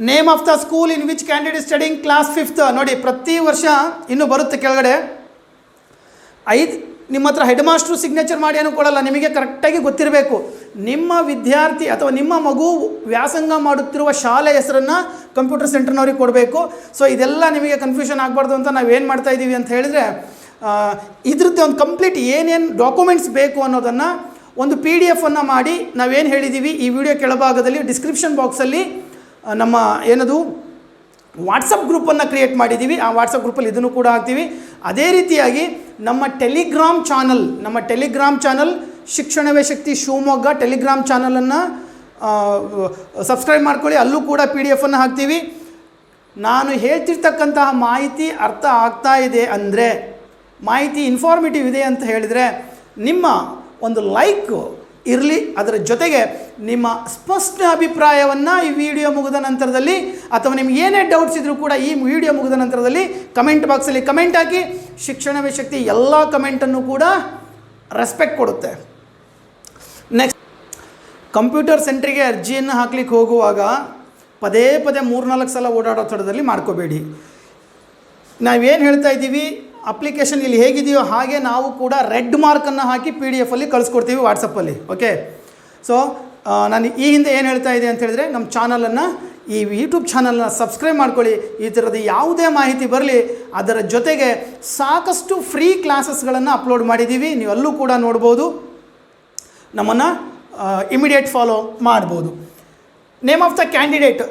[SPEAKER 1] Name of the school in which candidate studying class fifth ನೋಡಿ, ಪ್ರತಿ ವರ್ಷ ಇನ್ನೂ ಬರುತ್ತೆ ಕೆಳಗಡೆ. ಐದು ನಿಮ್ಮ ಹತ್ರ ಹೆಡ್ ಮಾಸ್ಟ್ರು ಸಿಗ್ನೇಚರ್ ಮಾಡಿ ಏನೂ ಕೊಡಲ್ಲ, ನಿಮಗೆ ಕರೆಕ್ಟಾಗಿ ಗೊತ್ತಿರಬೇಕು. ನಿಮ್ಮ ವಿದ್ಯಾರ್ಥಿ ಅಥವಾ ನಿಮ್ಮ ಮಗು ವ್ಯಾಸಂಗ ಮಾಡುತ್ತಿರುವ ಶಾಲೆ ಹೆಸರನ್ನು ಕಂಪ್ಯೂಟರ್ ಸೆಂಟರ್ನವ್ರಿಗೆ ಕೊಡಬೇಕು. ಸೊ ಇದೆಲ್ಲ ನಿಮಗೆ ಕನ್ಫ್ಯೂಷನ್ ಆಗಬಾರ್ದು ಅಂತ ನಾವೇನು ಮಾಡ್ತಾ ಇದ್ದೀವಿ ಅಂತ ಹೇಳಿದರೆ ಇದ್ರದ್ದು ಒಂದು ಕಂಪ್ಲೀಟ್ ಏನೇನು ಡಾಕ್ಯುಮೆಂಟ್ಸ್ ಬೇಕು ಅನ್ನೋದನ್ನು ಒಂದು ಪಿ ಡಿ ಎಫನ್ನು ಮಾಡಿ ನಾವೇನು ಹೇಳಿದ್ದೀವಿ ಈ ವಿಡಿಯೋ ಕೆಳಭಾಗದಲ್ಲಿ ಡಿಸ್ಕ್ರಿಪ್ಷನ್ ಬಾಕ್ಸಲ್ಲಿ ನಮ್ಮ ಏನದು ವಾಟ್ಸಪ್ ಗ್ರೂಪನ್ನು ಕ್ರಿಯೇಟ್ ಮಾಡಿದ್ದೀವಿ ಆ ವಾಟ್ಸಪ್ ಗ್ರೂಪಲ್ಲಿ ಇದನ್ನು ಕೂಡ ಹಾಕ್ತೀವಿ. ಅದೇ ರೀತಿಯಾಗಿ ನಮ್ಮ ಟೆಲಿಗ್ರಾಮ್ ಚಾನಲ್ ನಮ್ಮ Telegram channel Shikshanave Shakti Shivamogga Telegram ಚಾನಲನ್ನು ಸಬ್ಸ್ಕ್ರೈಬ್ ಮಾಡ್ಕೊಳ್ಳಿ. ಅಲ್ಲೂ ಕೂಡ ಪಿ ಡಿ ಎಫನ್ನು ಹಾಕ್ತೀವಿ. ನಾನು ಹೇಳ್ತಿರ್ತಕ್ಕಂತಹ ಮಾಹಿತಿ ಅರ್ಥ ಆಗ್ತಾ ಇದೆ ಅಂದರೆ, ಮಾಹಿತಿ ಇನ್ಫಾರ್ಮೇಟಿವ್ ಇದೆ ಅಂತ ಹೇಳಿದರೆ, ನಿಮ್ಮ ಒಂದು ಲೈಕ್ ಇರಲಿ. ಅದರ ಜೊತೆಗೆ ನಿಮ್ಮ ಸ್ಪಷ್ಟ ಅಭಿಪ್ರಾಯವನ್ನು ಈ ವಿಡಿಯೋ ಮುಗಿದ ನಂತರದಲ್ಲಿ ಅಥವಾ ನಿಮ್ಗೆ ಏನೇ ಡೌಟ್ಸ್ ಇದ್ದರೂ ಕೂಡ ಈ ವಿಡಿಯೋ ಮುಗಿದ ನಂತರದಲ್ಲಿ ಕಮೆಂಟ್ ಬಾಕ್ಸಲ್ಲಿ ಕಮೆಂಟ್ ಹಾಕಿ. ಶಿಕ್ಷಣವೇ ಶಕ್ತಿ ಎಲ್ಲ ಕಮೆಂಟನ್ನು ಕೂಡ ರೆಸ್ಪೆಕ್ಟ್ ಕೊಡುತ್ತೆ. ನೆಕ್ಸ್ಟ್ ಕಂಪ್ಯೂಟರ್ ಸೆಂಟ್ರಿಗೆ ಅರ್ಜಿಯನ್ನು ಹಾಕ್ಲಿಕ್ಕೆ ಹೋಗುವಾಗ ಪದೇ ಪದೇ ಮೂರ್ನಾಲ್ಕು ಸಲ ಓಡಾಡೋ ಥರದಲ್ಲಿ ಮಾಡ್ಕೋಬೇಡಿ. ನಾವೇನು ಹೇಳ್ತಾ ಇದ್ದೀವಿ? ಅಪ್ಲಿಕೇಶನ್ ಇಲ್ಲಿ ಹೇಗಿದೆಯೋ ಹಾಗೆ ನಾವು ಕೂಡ ರೆಡ್ ಮಾರ್ಕನ್ನು ಹಾಕಿ ಪಿ ಡಿ ಎಫಲ್ಲಿ ಕಳಿಸ್ಕೊಡ್ತೀವಿ ವಾಟ್ಸಪ್ಪಲ್ಲಿ ಓಕೆ ಸೊ ನಾನು ಈ ಹಿಂದೆ ಏನು ಹೇಳ್ತಾ ಇದ್ದೆ ಅಂತ ಹೇಳಿದ್ರೆ ನಮ್ಮ ಚಾನಲನ್ನು ಈ ಯೂಟ್ಯೂಬ್ ಚಾನಲ್ನ ಸಬ್ಸ್ಕ್ರೈಬ್ ಮಾಡ್ಕೊಳ್ಳಿ. ಈ ಥರದ ಯಾವುದೇ ಮಾಹಿತಿ ಬರಲಿ, ಅದರ ಜೊತೆಗೆ ಸಾಕಷ್ಟು ಫ್ರೀ ಕ್ಲಾಸಸ್ಗಳನ್ನು ಅಪ್ಲೋಡ್ ಮಾಡಿದ್ದೀವಿ ನೀವು ಅಲ್ಲೂ ಕೂಡ ನೋಡ್ಬೋದು. ನಮ್ಮನ್ನು ಇಮಿಡಿಯೇಟ್ ಫಾಲೋ ಮಾಡ್ಬೋದು. ನೇಮ್ ಆಫ್ ದ ಕ್ಯಾಂಡಿಡೇಟ್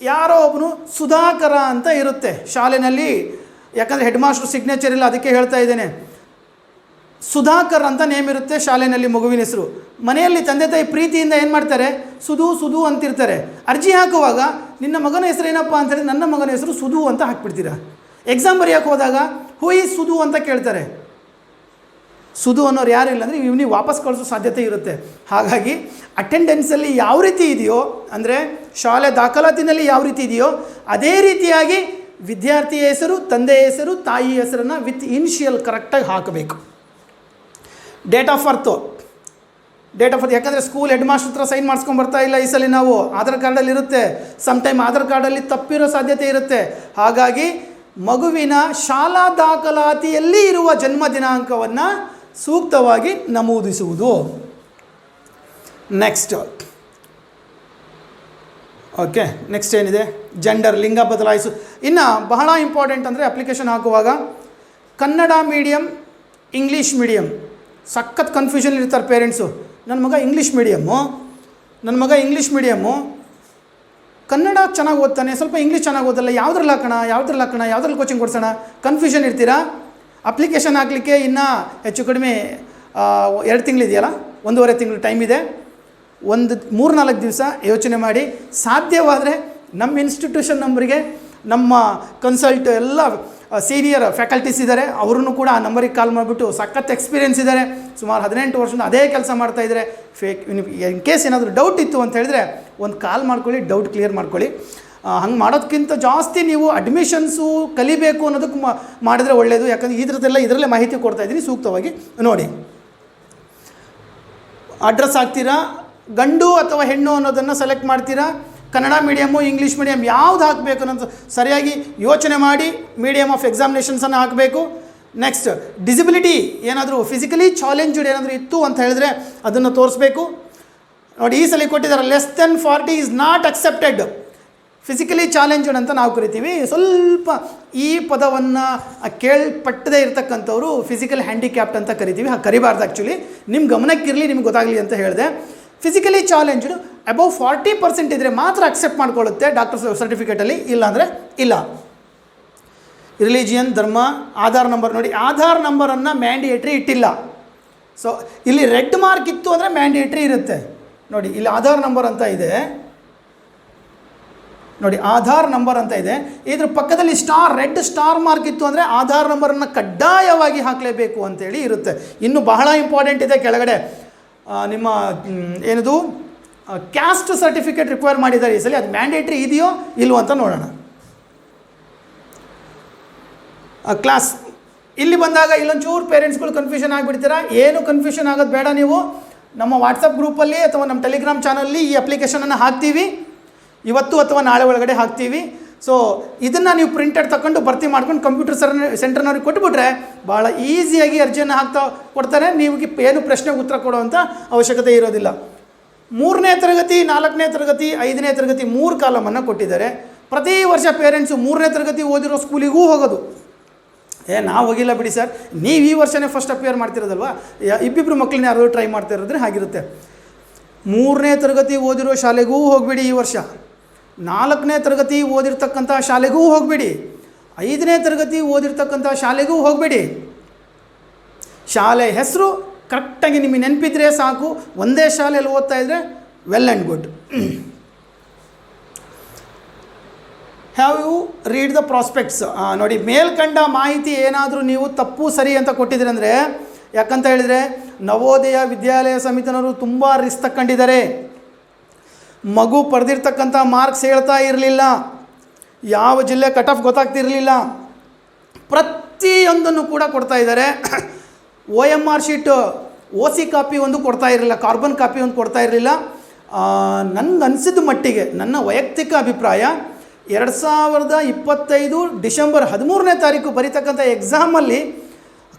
[SPEAKER 1] ಯಾರೋ ಒಬ್ಬನು ಸುಧಾಕರ ಅಂತ ಇರುತ್ತೆ. ಶಾಲೆಯಲ್ಲಿ ಯಾಕಂದರೆ ಹೆಡ್ ಮಾಸ್ಟರ್ ಸಿಗ್ನೇಚರ್ ಇಲ್ಲ, ಅದಕ್ಕೆ ಹೇಳ್ತಾ ಇದ್ದೇನೆ. ಸುಧಾಕರ್ ಅಂತ ನೇಮ್ ಇರುತ್ತೆ ಶಾಲೆಯಲ್ಲಿ ಮಗುವಿನ ಹೆಸರು. ಮನೆಯಲ್ಲಿ ತಂದೆ ತಾಯಿ ಪ್ರೀತಿಯಿಂದ ಏನು ಮಾಡ್ತಾರೆ? ಸುಧು ಸುಧು ಅಂತಿರ್ತಾರೆ. ಅರ್ಜಿ ಹಾಕುವಾಗ ನಿನ್ನ ಮಗನ ಹೆಸರು ಏನಪ್ಪ ಅಂತ ಹೇಳಿದ್ರೆ ನನ್ನ ಮಗನ ಹೆಸರು ಸುಧು ಅಂತ ಹಾಕ್ಬಿಡ್ತೀರಾ? ಎಕ್ಸಾಮ್ ಬರೆಯೋಕೆ ಹೋದಾಗ ಹುಯಿ ಸುಧು ಅಂತ ಕೇಳ್ತಾರೆ. ಸುಧು ಅನ್ನೋರು ಯಾರು ಇಲ್ಲ ಅಂದರೆ ಇವ್ನಿಗೆ ವಾಪಸ್ ಕಳಿಸೋ ಸಾಧ್ಯತೆ ಇರುತ್ತೆ. ಹಾಗಾಗಿ ಅಟೆಂಡೆನ್ಸಲ್ಲಿ ಯಾವ ರೀತಿ ಇದೆಯೋ, ಅಂದರೆ ಶಾಲೆ ದಾಖಲಾತಿನಲ್ಲಿ ಯಾವ ರೀತಿ ಇದೆಯೋ, ಅದೇ ರೀತಿಯಾಗಿ ವಿದ್ಯಾರ್ಥಿಯ ಹೆಸರು, ತಂದೆಯ ಹೆಸರು, ತಾಯಿ ಹೆಸರನ್ನು ವಿತ್ ಇನಿಷಿಯಲ್ ಕರೆಕ್ಟಾಗಿ ಹಾಕಬೇಕು. Date of birth date of birth ಯಾಕಂದರೆ ಸ್ಕೂಲ್ ಹೆಡ್ ಮಾಸ್ಟರ್ ಹತ್ರ ಸೈನ್ ಮಾಡಿಸ್ಕೊಂಡು ಬರ್ತಾ ಇಲ್ಲ ಈ ಸಲ ನಾವು. ಆಧಾರ್ ಕಾರ್ಡಲ್ಲಿ ಇರುತ್ತೆ. ಸಮ್ ಟೈಮ್ ಆಧಾರ್ ಕಾರ್ಡಲ್ಲಿ ತಪ್ಪಿರೋ ಸಾಧ್ಯತೆ ಇರುತ್ತೆ. ಹಾಗಾಗಿ ಮಗುವಿನ ಶಾಲಾ ದಾಖಲಾತಿಯಲ್ಲಿ ಇರುವ ಜನ್ಮ ದಿನಾಂಕವನ್ನು ಸೂಕ್ತವಾಗಿ ನಮೂದಿಸುವುದು. ನೆಕ್ಸ್ಟ್ ಓಕೆ ನೆಕ್ಸ್ಟ್ ಏನಿದೆ? ಜೆಂಡರ್ ಲಿಂಗ ಬದಲಾಯಿಸು. ಇನ್ನು ಬಹಳ ಇಂಪಾರ್ಟೆಂಟ್ ಅಂದರೆ ಅಪ್ಲಿಕೇಶನ್ ಹಾಕುವಾಗ ಕನ್ನಡ ಮೀಡಿಯಮ್ ಇಂಗ್ಲೀಷ್ ಮೀಡಿಯಮ್ ಸಖತ್ ಕನ್ಫ್ಯೂಷನ್ ಇರ್ತಾರೆ ಪೇರೆಂಟ್ಸು ನನ್ನ ಮಗ ಇಂಗ್ಲೀಷ್ ಮೀಡಿಯಮ್ಮು ನನ್ನ ಮಗ ಇಂಗ್ಲೀಷ್ ಮೀಡಿಯಮ್ಮು ಕನ್ನಡ ಚೆನ್ನಾಗಿ ಓದ್ತಾನೆ, ಸ್ವಲ್ಪ ಇಂಗ್ಲೀಷ್ ಚೆನ್ನಾಗಿ ಓದಲ್ಲ, ಯಾವ್ದ್ರಲ್ಲಿ ಹಾಕೋಣ ಯಾವ್ದ್ರಲ್ಲಿ ಹಾಕೋಣ ಯಾವ್ದ್ರಲ್ಲಿ ಕೋಚಿಂಗ್ ಕೊಡ್ಸೋಣ? ಕನ್ಫ್ಯೂಷನ್ ಇರ್ತೀರಾ? ಅಪ್ಲಿಕೇಶನ್ ಹಾಕಲಿಕ್ಕೆ ಇನ್ನೂ ಹೆಚ್ಚು ಕಡಿಮೆ ಎರಡು ತಿಂಗಳಿದೆಯಲ್ಲ ಒಂದೂವರೆ ತಿಂಗಳು ಟೈಮ್ ಇದೆ. ಒಂದು ಮೂರು ನಾಲ್ಕು ದಿವಸ ಯೋಚನೆ ಮಾಡಿ ಸಾಧ್ಯವಾದರೆ ನಮ್ಮ ಇನ್ಸ್ಟಿಟ್ಯೂಷನ್ ನಂಬರಿಗೆ ನಮ್ಮ ಕನ್ಸಲ್ಟ್ ಎಲ್ಲ ಸೀನಿಯರ್ ಫ್ಯಾಕಲ್ಟೀಸ್ ಇದ್ದಾರೆ ಅವ್ರೂ ಕೂಡ ಆ ನಂಬರಿಗೆ ಕಾಲ್ ಮಾಡಿಬಿಟ್ಟು ಸಖತ್ ಎಕ್ಸ್ಪೀರಿಯನ್ಸ್ ಇದ್ದಾರೆ ಸುಮಾರು ಹದಿನೆಂಟು ವರ್ಷದಿಂದ ಅದೇ ಕೆಲಸ ಮಾಡ್ತಾ ಇದ್ದಾರೆ ಫೇಕ್ ಇನ್ ಕೇಸ್ ಏನಾದರೂ ಡೌಟ್ ಇತ್ತು ಅಂತ ಹೇಳಿದ್ರೆ ಒಂದು ಕಾಲ್ ಮಾಡ್ಕೊಳ್ಳಿ ಡೌಟ್ ಕ್ಲಿಯರ್ ಮಾಡ್ಕೊಳ್ಳಿ. ಹಂಗೆ ಮಾಡೋದಕ್ಕಿಂತ ಜಾಸ್ತಿ ನೀವು ಅಡ್ಮಿಷನ್ಸು ಕಲಿಬೇಕು ಅನ್ನೋದಕ್ಕೆ ಮಾಡಿದ್ರೆ ಒಳ್ಳೆಯದು ಯಾಕಂದರೆ ಇದ್ರದ್ದೆಲ್ಲ ಇದರಲ್ಲೇ ಮಾಹಿತಿ ಕೊಡ್ತಾ ಇದ್ದೀನಿ. ಸೂಕ್ತವಾಗಿ ನೋಡಿ. ಅಡ್ರೆಸ್ ಹಾಕ್ತೀರಾ? ಗಂಡು ಅಥವಾ ಹೆಣ್ಣು ಅನ್ನೋದನ್ನು ಸೆಲೆಕ್ಟ್ ಮಾಡ್ತೀರಾ? ಕನ್ನಡ ಮೀಡಿಯಮ್ಮು ಇಂಗ್ಲೀಷ್ ಮೀಡಿಯಮ್ ಯಾವ್ದು ಹಾಕಬೇಕು ಅನ್ನೋದು ಸರಿಯಾಗಿ ಯೋಚನೆ ಮಾಡಿ ಮೀಡಿಯಮ್ ಆಫ್ ಎಕ್ಸಾಮಿನೇಷನ್ಸನ್ನು ಹಾಕಬೇಕು. ನೆಕ್ಸ್ಟ್ ಡಿಸಿಬಿಲಿಟಿ ಏನಾದರೂ ಫಿಸಿಕಲಿ ಚಾಲೆಂಜ್ಡ್ ಏನಾದರೂ ಇತ್ತು ಅಂತ ಹೇಳಿದ್ರೆ ಅದನ್ನು ತೋರಿಸ್ಬೇಕು. ನೋಡಿ, ಈ ಸಲ ಕೊಟ್ಟಿದ್ದಾರೆ less than forty is not accepted physically challenged ಅಂತ ನಾವು ಕರಿತೀವಿ. ಸ್ವಲ್ಪ ಈ ಪದವನ್ನು ಕೇಳ್ಪಟ್ಟದೇ ಇರತಕ್ಕಂಥವ್ರು ಫಿಸಿಕಲ್ ಹ್ಯಾಂಡಿಕ್ಯಾಪ್ಟ್ ಅಂತ ಕರಿತೀವಿ. ಕರಿಬಾರ್ದು ಆ್ಯಕ್ಚುಲಿ ನಿಮ್ಮ ಗಮನಕ್ಕಿರಲಿ, ನಿಮ್ಗೆ ಗೊತ್ತಾಗಲಿ ಅಂತ ಹೇಳಿದೆ. Physically challenged above forty percent ಇದ್ದರೆ ಮಾತ್ರ ಅಕ್ಸೆಪ್ಟ್ ಮಾಡ್ಕೊಳ್ಳುತ್ತೆ ಡಾಕ್ಟರ್ ಸರ್ಟಿಫಿಕೇಟಲ್ಲಿ ಇಲ್ಲಾಂದರೆ ಇಲ್ಲ. ರಿಲಿಜಿಯನ್ ಧರ್ಮ, ಆಧಾರ್ ನಂಬರ್ ನೋಡಿ, ಆಧಾರ್ ನಂಬರನ್ನು ಮ್ಯಾಂಡಿಯೇಟ್ರಿ ಇಟ್ಟಿಲ್ಲ. ಸೊ ಇಲ್ಲಿ ರೆಡ್ ಮಾರ್ಕ್ ಇತ್ತು ಅಂದರೆ ಮ್ಯಾಂಡೇಟ್ರಿ ಇರುತ್ತೆ. ನೋಡಿ, ಇಲ್ಲಿ ಆಧಾರ್ ನಂಬರ್ ಅಂತ ಇದೆ. ನೋಡಿ, ಆಧಾರ್ ನಂಬರ್ ಅಂತ ಇದೆ. ಇದ್ರ ಪಕ್ಕದಲ್ಲಿ ಸ್ಟಾರ್ ರೆಡ್ ಸ್ಟಾರ್ ಮಾರ್ಕ್ ಇತ್ತು ಅಂದರೆ ಆಧಾರ್ ನಂಬರನ್ನು ಕಡ್ಡಾಯವಾಗಿ ಹಾಕಲೇಬೇಕು ಅಂತೇಳಿ ಇರುತ್ತೆ. ಇನ್ನು ಬಹಳ ಇಂಪಾರ್ಟೆಂಟ್ ಇದೆ ಕೆಳಗಡೆ. ನಿಮ್ಮ ಏನದು? ಕ್ಯಾಸ್ಟ್ ಸರ್ಟಿಫಿಕೇಟ್ ರಿಕ್ವೈರ್ ಮಾಡಿದ್ದಾರೆ ಈ ಸಲ. ಅದು ಮ್ಯಾಂಡೇಟ್ರಿ ಇದೆಯೋ ಇಲ್ವೋ ಅಂತ ನೋಡೋಣ. ಕ್ಲಾಸ್ ಇಲ್ಲಿ ಬಂದಾಗ ಇಲ್ಲೊಂಚೂರು ಪೇರೆಂಟ್ಸ್ಗಳು ಕನ್ಫ್ಯೂಷನ್ ಆಗಿಬಿಡ್ತೀರಾ? ಏನು ಕನ್ಫ್ಯೂಷನ್ ಆಗೋದು ಬೇಡ ನೀವು. ನಮ್ಮ ವಾಟ್ಸಪ್ ಗ್ರೂಪಲ್ಲಿ ಅಥವಾ ನಮ್ಮ ಟೆಲಿಗ್ರಾಮ್ ಚಾನಲ್ಲಿ ಈ ಅಪ್ಲಿಕೇಶನನ್ನು ಹಾಕ್ತೀವಿ. ಇವತ್ತು ಅಥವಾ ನಾಳೆ ಒಳಗಡೆ ಹಾಕ್ತೀವಿ. ಸೊ ಇದನ್ನು ನೀವು ಪ್ರಿಂಟೆಡ್ ತಗೊಂಡು ಭರ್ತಿ ಮಾಡ್ಕೊಂಡು ಕಂಪ್ಯೂಟರ್ ಸರ್ ಸೆಂಟರ್ನವ್ರಿಗೆ ಕೊಟ್ಬಿಟ್ರೆ ಭಾಳ ಈಸಿಯಾಗಿ ಅರ್ಜಿಯನ್ನು ಹಾಕ್ತಾ ಕೊಡ್ತಾರೆ. ನಿಮಗೆ ಏನು ಪ್ರಶ್ನೆಗೆ ಉತ್ತರ ಕೊಡುವಂಥ ಅವಶ್ಯಕತೆ ಇರೋದಿಲ್ಲ. ಮೂರನೇ ತರಗತಿ, ನಾಲ್ಕನೇ ತರಗತಿ, ಐದನೇ ತರಗತಿ ಮೂರು ಕಾಲಮನ್ನು ಕೊಟ್ಟಿದ್ದಾರೆ. ಪ್ರತಿ ವರ್ಷ ಪೇರೆಂಟ್ಸು ಮೂರನೇ ತರಗತಿ ಓದಿರೋ ಸ್ಕೂಲಿಗೂ ಹೋಗೋದು. ಏ, ನಾವು ಹೋಗಿಲ್ಲ ಬಿಡಿ ಸರ್ ನೀವು ಈ ವರ್ಷನೇ ಫಸ್ಟ್ ಅಪಿಯರ್ ಮಾಡ್ತಿರೋದಲ್ವಾ? ಇಬ್ಬಿಬ್ಬರು ಮಕ್ಕಳನ್ನ ಯಾರಾದರೂ ಟ್ರೈ ಮಾಡ್ತಾ ಇರೋದ್ರೆ ಹಾಗಿರುತ್ತೆ. ಮೂರನೇ ತರಗತಿ ಓದಿರೋ ಶಾಲೆಗೂ ಹೋಗಬೇಡಿ ಈ ವರ್ಷ. ನಾಲ್ಕನೇ ತರಗತಿ ಓದಿರ್ತಕ್ಕಂಥ ಶಾಲೆಗೂ ಹೋಗಬೇಡಿ. ಐದನೇ ತರಗತಿ ಓದಿರ್ತಕ್ಕಂಥ ಶಾಲೆಗೂ ಹೋಗಬೇಡಿ. ಶಾಲೆ ಹೆಸರು ಕರೆಕ್ಟಾಗಿ ನಿಮಗೆ ನೆನಪಿದ್ರೆ ಸಾಕು. ಒಂದೇ ಶಾಲೆಯಲ್ಲಿ ಓದ್ತಾ ಇದ್ದರೆ well and good have you read the prospectus ನೋಡಿ, ಮೇಲ್ಕಂಡ ಮಾಹಿತಿ ಏನಾದರೂ ನೀವು ತಪ್ಪು, ಸರಿ ಅಂತ ಕೊಟ್ಟಿದ್ದೀರಿ ಅಂದರೆ, ಯಾಕಂತ ಹೇಳಿದರೆ ನವೋದಯ ವಿದ್ಯಾಲಯ ಸಮಿತಿನವರು ತುಂಬ ರಿಸ್ಕ್ ತಕ್ಕೊಂಡಿದ್ದಾರೆ. ಮಗು ಪಡೆದಿರ್ತಕ್ಕಂಥ ಮಾರ್ಕ್ಸ್ ಹೇಳ್ತಾ ಇರಲಿಲ್ಲ. ಯಾವ ಜಿಲ್ಲೆ ಕಟ್ ಆಫ್ ಗೊತ್ತಾಗ್ತಿರಲಿಲ್ಲ. ಪ್ರತಿಯೊಂದನ್ನು ಕೂಡ ಕೊಡ್ತಾ ಇದ್ದಾರೆ. O M R sheet O C copy ಒಂದು ಕೊಡ್ತಾ ಇರಲಿಲ್ಲ. ಕಾರ್ಬನ್ ಕಾಪಿ ಒಂದು ಕೊಡ್ತಾ ಇರಲಿಲ್ಲ. ನನಗೆ ಅನಿಸಿದ ಮಟ್ಟಿಗೆ, ನನ್ನ ವೈಯಕ್ತಿಕ ಅಭಿಪ್ರಾಯ, ಎರಡು ಸಾವಿರದ ಇಪ್ಪತ್ತೈದು ಡಿಸೆಂಬರ್ ಹದಿಮೂರನೇ ತಾರೀಕು ಬರೀತಕ್ಕಂಥ ಎಕ್ಸಾಮಲ್ಲಿ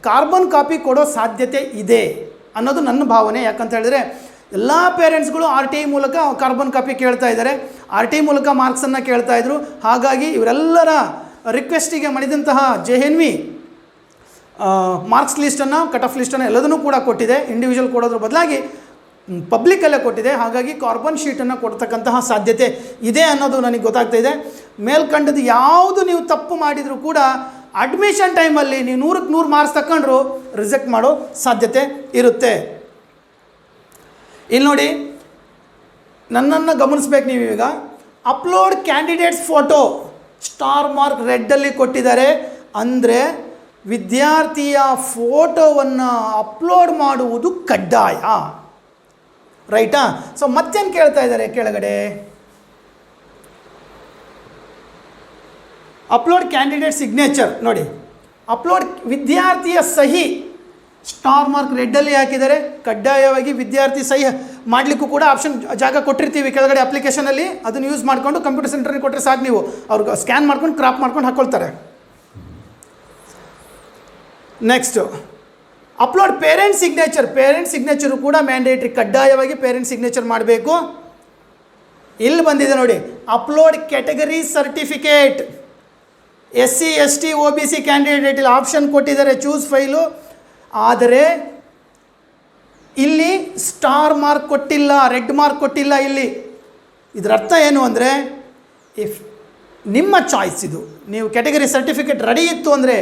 [SPEAKER 1] ಕಾರ್ಬನ್ ಕಾಪಿ ಕೊಡೋ ಸಾಧ್ಯತೆ ಇದೆ ಅನ್ನೋದು ನನ್ನ ಭಾವನೆ. ಯಾಕಂತ ಹೇಳಿದ್ರೆ ಎಲ್ಲ ಪೇರೆಂಟ್ಸ್ಗಳು ಆರ್ ಟಿ ಐ ಮೂಲಕ ಕಾರ್ಬನ್ ಕಾಪಿ ಕೇಳ್ತಾ ಇದ್ದಾರೆ. ಆರ್ ಟಿ ಐ ಮೂಲಕ ಮಾರ್ಕ್ಸನ್ನು ಕೇಳ್ತಾ ಇದ್ರು. ಹಾಗಾಗಿ ಇವರೆಲ್ಲರ ರಿಕ್ವೆಸ್ಟಿಗೆ ಮಣಿದಂತಹ ಜೆ ಎನ್ ವಿ ಮಾರ್ಕ್ಸ್ ಲಿಸ್ಟನ್ನು, ಕಟ್ ಆಫ್ ಲಿಸ್ಟನ್ನು ಎಲ್ಲದನ್ನೂ ಕೂಡ ಕೊಟ್ಟಿದೆ. ಇಂಡಿವಿಜುವಲ್ ಕೊಡೋದ್ರ ಬದಲಾಗಿ ಪಬ್ಲಿಕಲ್ಲೇ ಕೊಟ್ಟಿದೆ. ಹಾಗಾಗಿ ಕಾರ್ಬನ್ ಶೀಟನ್ನು ಕೊಡ್ತಕ್ಕಂತಹ ಸಾಧ್ಯತೆ ಇದೆ ಅನ್ನೋದು ನನಗೆ ಗೊತ್ತಾಗ್ತಾ ಇದೆ. ಮೇಲ್ಕಂಡದ್ದು ಯಾವುದು ನೀವು ತಪ್ಪು ಮಾಡಿದರೂ ಕೂಡ ಅಡ್ಮಿಷನ್ ಟೈಮಲ್ಲಿ ನೀವು ನೂರಕ್ಕೆ ನೂರು ಮಾರ್ಕ್ಸ್ ತಗೊಂಡ್ರು ರಿಜೆಕ್ಟ್ ಮಾಡೋ ಸಾಧ್ಯತೆ ಇರುತ್ತೆ. ಇಲ್ಲಿ ನೋಡಿ, ನನ್ನನ್ನು ಗಮನಿಸ್ಬೇಕು ನೀವು ಈಗ upload candidates photo star mark ರೆಡ್ಡಲ್ಲಿ ಕೊಟ್ಟಿದ್ದಾರೆ. ಅಂದರೆ ವಿದ್ಯಾರ್ಥಿಯ ಫೋಟೋವನ್ನು ಅಪ್ಲೋಡ್ ಮಾಡುವುದು ಕಡ್ಡಾಯ. ರೈಟಾ ಸೊ ಮತ್ತೇನು ಕೇಳ್ತಾ ಇದ್ದಾರೆ ಕೆಳಗಡೆ? ಅಪ್ಲೋಡ್ ಕ್ಯಾಂಡಿಡೇಟ್ ಸಿಗ್ನೇಚರ್ ನೋಡಿ ಅಪ್ಲೋಡ್ ವಿದ್ಯಾರ್ಥಿಯ ಸಹಿ. ಸ್ಟಾರ್ ಮಾರ್ಕ್ ರೆಡ್ಡಲ್ಲಿ ಹಾಕಿದರೆ ಕಡ್ಡಾಯವಾಗಿ ವಿದ್ಯಾರ್ಥಿ ಸಹಿ ಮಾಡಲಿಕ್ಕೂ ಕೂಡ ಆಪ್ಷನ್ ಜಾಗ ಕೊಟ್ಟಿರ್ತೀವಿ ಕೆಳಗಡೆ ಅಪ್ಲಿಕೇಶನಲ್ಲಿ. ಅದನ್ನು ಯೂಸ್ ಮಾಡಿಕೊಂಡು ಕಂಪ್ಯೂಟರ್ ಸೆಂಟರ್ಗೆ ಕೊಟ್ಟರೆ ಸಾಕು ನೀವು. ಅವ್ರಿಗೆ ಸ್ಕ್ಯಾನ್ ಮಾಡ್ಕೊಂಡು ಕ್ರಾಪ್ ಮಾಡ್ಕೊಂಡು ಹಾಕ್ಕೊಳ್ತಾರೆ next upload parent signature parent signature ಕೂಡ ಮ್ಯಾಂಡೇಟ್ರಿ ಕಡ್ಡಾಯವಾಗಿ ಪೇರೆಂಟ್ ಸಿಗ್ನೇಚರ್ ಮಾಡಬೇಕು. ಇಲ್ಲಿ ಬಂದಿದೆ ನೋಡಿ. Upload category certificate S C S T O B C candidate ಇಲ್ಲಿ ಆಪ್ಷನ್ ಕೊಟ್ಟಿದ್ದಾರೆ. ಚೂಸ್ ಫೈಲು ಆದರೆ ಇಲ್ಲಿ ಸ್ಟಾರ್ ಮಾರ್ಕ್ ಕೊಟ್ಟಿಲ್ಲ ರೆಡ್ ಮಾರ್ಕ್ ಕೊಟ್ಟಿಲ್ಲ ಇಲ್ಲಿ. ಇದರ ಅರ್ಥ ಏನು ಅಂದರೆ ಇಫ್ ನಿಮ್ಮ ಚಾಯ್ಸ್ ಇದು, ನೀವು ಕ್ಯಾಟಗರಿ ಸರ್ಟಿಫಿಕೇಟ್ ರೆಡಿ ಇತ್ತು ಅಂದರೆ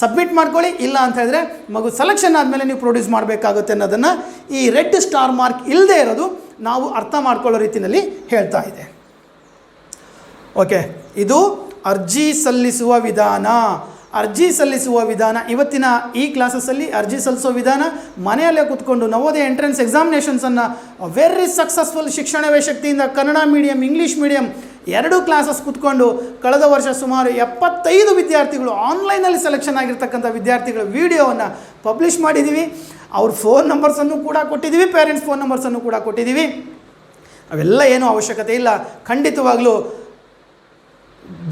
[SPEAKER 1] ಸಬ್ಮಿಟ್ ಮಾಡ್ಕೊಳ್ಳಿ, ಇಲ್ಲ ಅಂತ ಹೇಳಿದ್ರೆ ಮಗು ಸೆಲೆಕ್ಷನ್ ಆದಮೇಲೆ ನೀವು ಪ್ರೊಡ್ಯೂಸ್ ಮಾಡಬೇಕಾಗುತ್ತೆ ಅನ್ನೋದನ್ನು ಈ ರೆಡ್ ಸ್ಟಾರ್ ಮಾರ್ಕ್ ಇಲ್ಲದೆ ಇರೋದು ನಾವು ಅರ್ಥ ಮಾಡ್ಕೊಳ್ಳೋ ರೀತಿಯಲ್ಲಿ ಹೇಳ್ತಾ ಇದೆ. ಓಕೆ ಇದು ಅರ್ಜಿ ಸಲ್ಲಿಸುವ ವಿಧಾನ. ಅರ್ಜಿ ಸಲ್ಲಿಸುವ ವಿಧಾನ, ಇವತ್ತಿನ ಈ ಕ್ಲಾಸಸ್ಸಲ್ಲಿ ಅರ್ಜಿ ಸಲ್ಲಿಸೋ ವಿಧಾನ, ಮನೆಯಲ್ಲೇ ಕೂತ್ಕೊಂಡು ನವೋದಯ ಎಂಟ್ರೆನ್ಸ್ ಎಕ್ಸಾಮಿನೇಷನ್ಸನ್ನು ವೆರಿ ಸಕ್ಸಸ್ಫುಲ್ ಶಿಕ್ಷಣವೇ ಶಕ್ತಿಯಿಂದ ಕನ್ನಡ ಮೀಡಿಯಂ ಇಂಗ್ಲೀಷ್ ಮೀಡಿಯಂ ಎರಡು ಕ್ಲಾಸಸ್ ಕೂತ್ಕೊಂಡು ಕಳೆದ ವರ್ಷ ಸುಮಾರು ಎಪ್ಪತ್ತೈದು ವಿದ್ಯಾರ್ಥಿಗಳು ಆನ್ಲೈನಲ್ಲಿ ಸೆಲೆಕ್ಷನ್ ಆಗಿರ್ತಕ್ಕಂಥ ವಿದ್ಯಾರ್ಥಿಗಳ ವಿಡಿಯೋವನ್ನು ಪಬ್ಲಿಷ್ ಮಾಡಿದ್ದೀವಿ ಅವ್ರ ಫೋನ್ ನಂಬರ್ಸನ್ನು ಕೂಡ ಕೊಟ್ಟಿದ್ದೀವಿ ಪೇರೆಂಟ್ಸ್ ಫೋನ್ ನಂಬರ್ಸನ್ನು ಕೂಡ ಕೊಟ್ಟಿದ್ದೀವಿ ಅವೆಲ್ಲ ಏನೂ ಅವಶ್ಯಕತೆ ಇಲ್ಲ. ಖಂಡಿತವಾಗಲೂ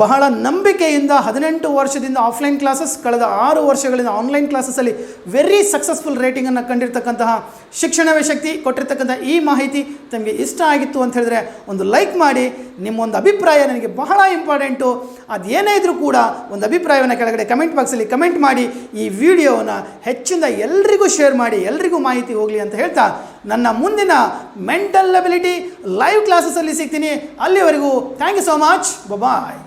[SPEAKER 1] ಬಹಳ ನಂಬಿಕೆಯಿಂದ ಹದಿನೆಂಟು ವರ್ಷದಿಂದ ಆಫ್ಲೈನ್ ಕ್ಲಾಸಸ್ ಕಳೆದ ಆರು ವರ್ಷಗಳಿಂದ ಆನ್ಲೈನ್ ಕ್ಲಾಸಸ್ಸಲ್ಲಿ ವೆರಿ ಸಕ್ಸಸ್ಫುಲ್ ರೇಟಿಂಗನ್ನು ಕಂಡಿರ್ತಕ್ಕಂತಹ ಶಿಕ್ಷಣವೇ ಶಕ್ತಿ ಕೊಟ್ಟಿರ್ತಕ್ಕಂಥ ಈ ಮಾಹಿತಿ ತಮಗೆ ಇಷ್ಟ ಆಗಿತ್ತು ಅಂತ ಹೇಳಿದ್ರೆ ಒಂದು ಲೈಕ್ ಮಾಡಿ ನಿಮ್ಮ ಒಂದು ಅಭಿಪ್ರಾಯ ನನಗೆ ಬಹಳ ಇಂಪಾರ್ಟೆಂಟು ಅದೇನೇ ಇದ್ರೂ ಕೂಡ ಒಂದು ಅಭಿಪ್ರಾಯವನ್ನು ಕೆಳಗಡೆ ಕಮೆಂಟ್ ಬಾಕ್ಸಲ್ಲಿ ಕಮೆಂಟ್ ಮಾಡಿ, ಈ ವಿಡಿಯೋವನ್ನು ಹೆಚ್ಚಿಂದ ಎಲ್ರಿಗೂ ಶೇರ್ ಮಾಡಿ, ಎಲ್ರಿಗೂ ಮಾಹಿತಿ ಹೋಗಲಿ ಅಂತ ಹೇಳ್ತಾ ನನ್ನ ಮುಂದಿನ ಮೆಂಟಲ್ ಅಬಿಲಿಟಿ ಲೈವ್ ಕ್ಲಾಸಸಲ್ಲಿ ಸಿಗ್ತೀನಿ. ಅಲ್ಲಿವರೆಗೂ thank you so much bye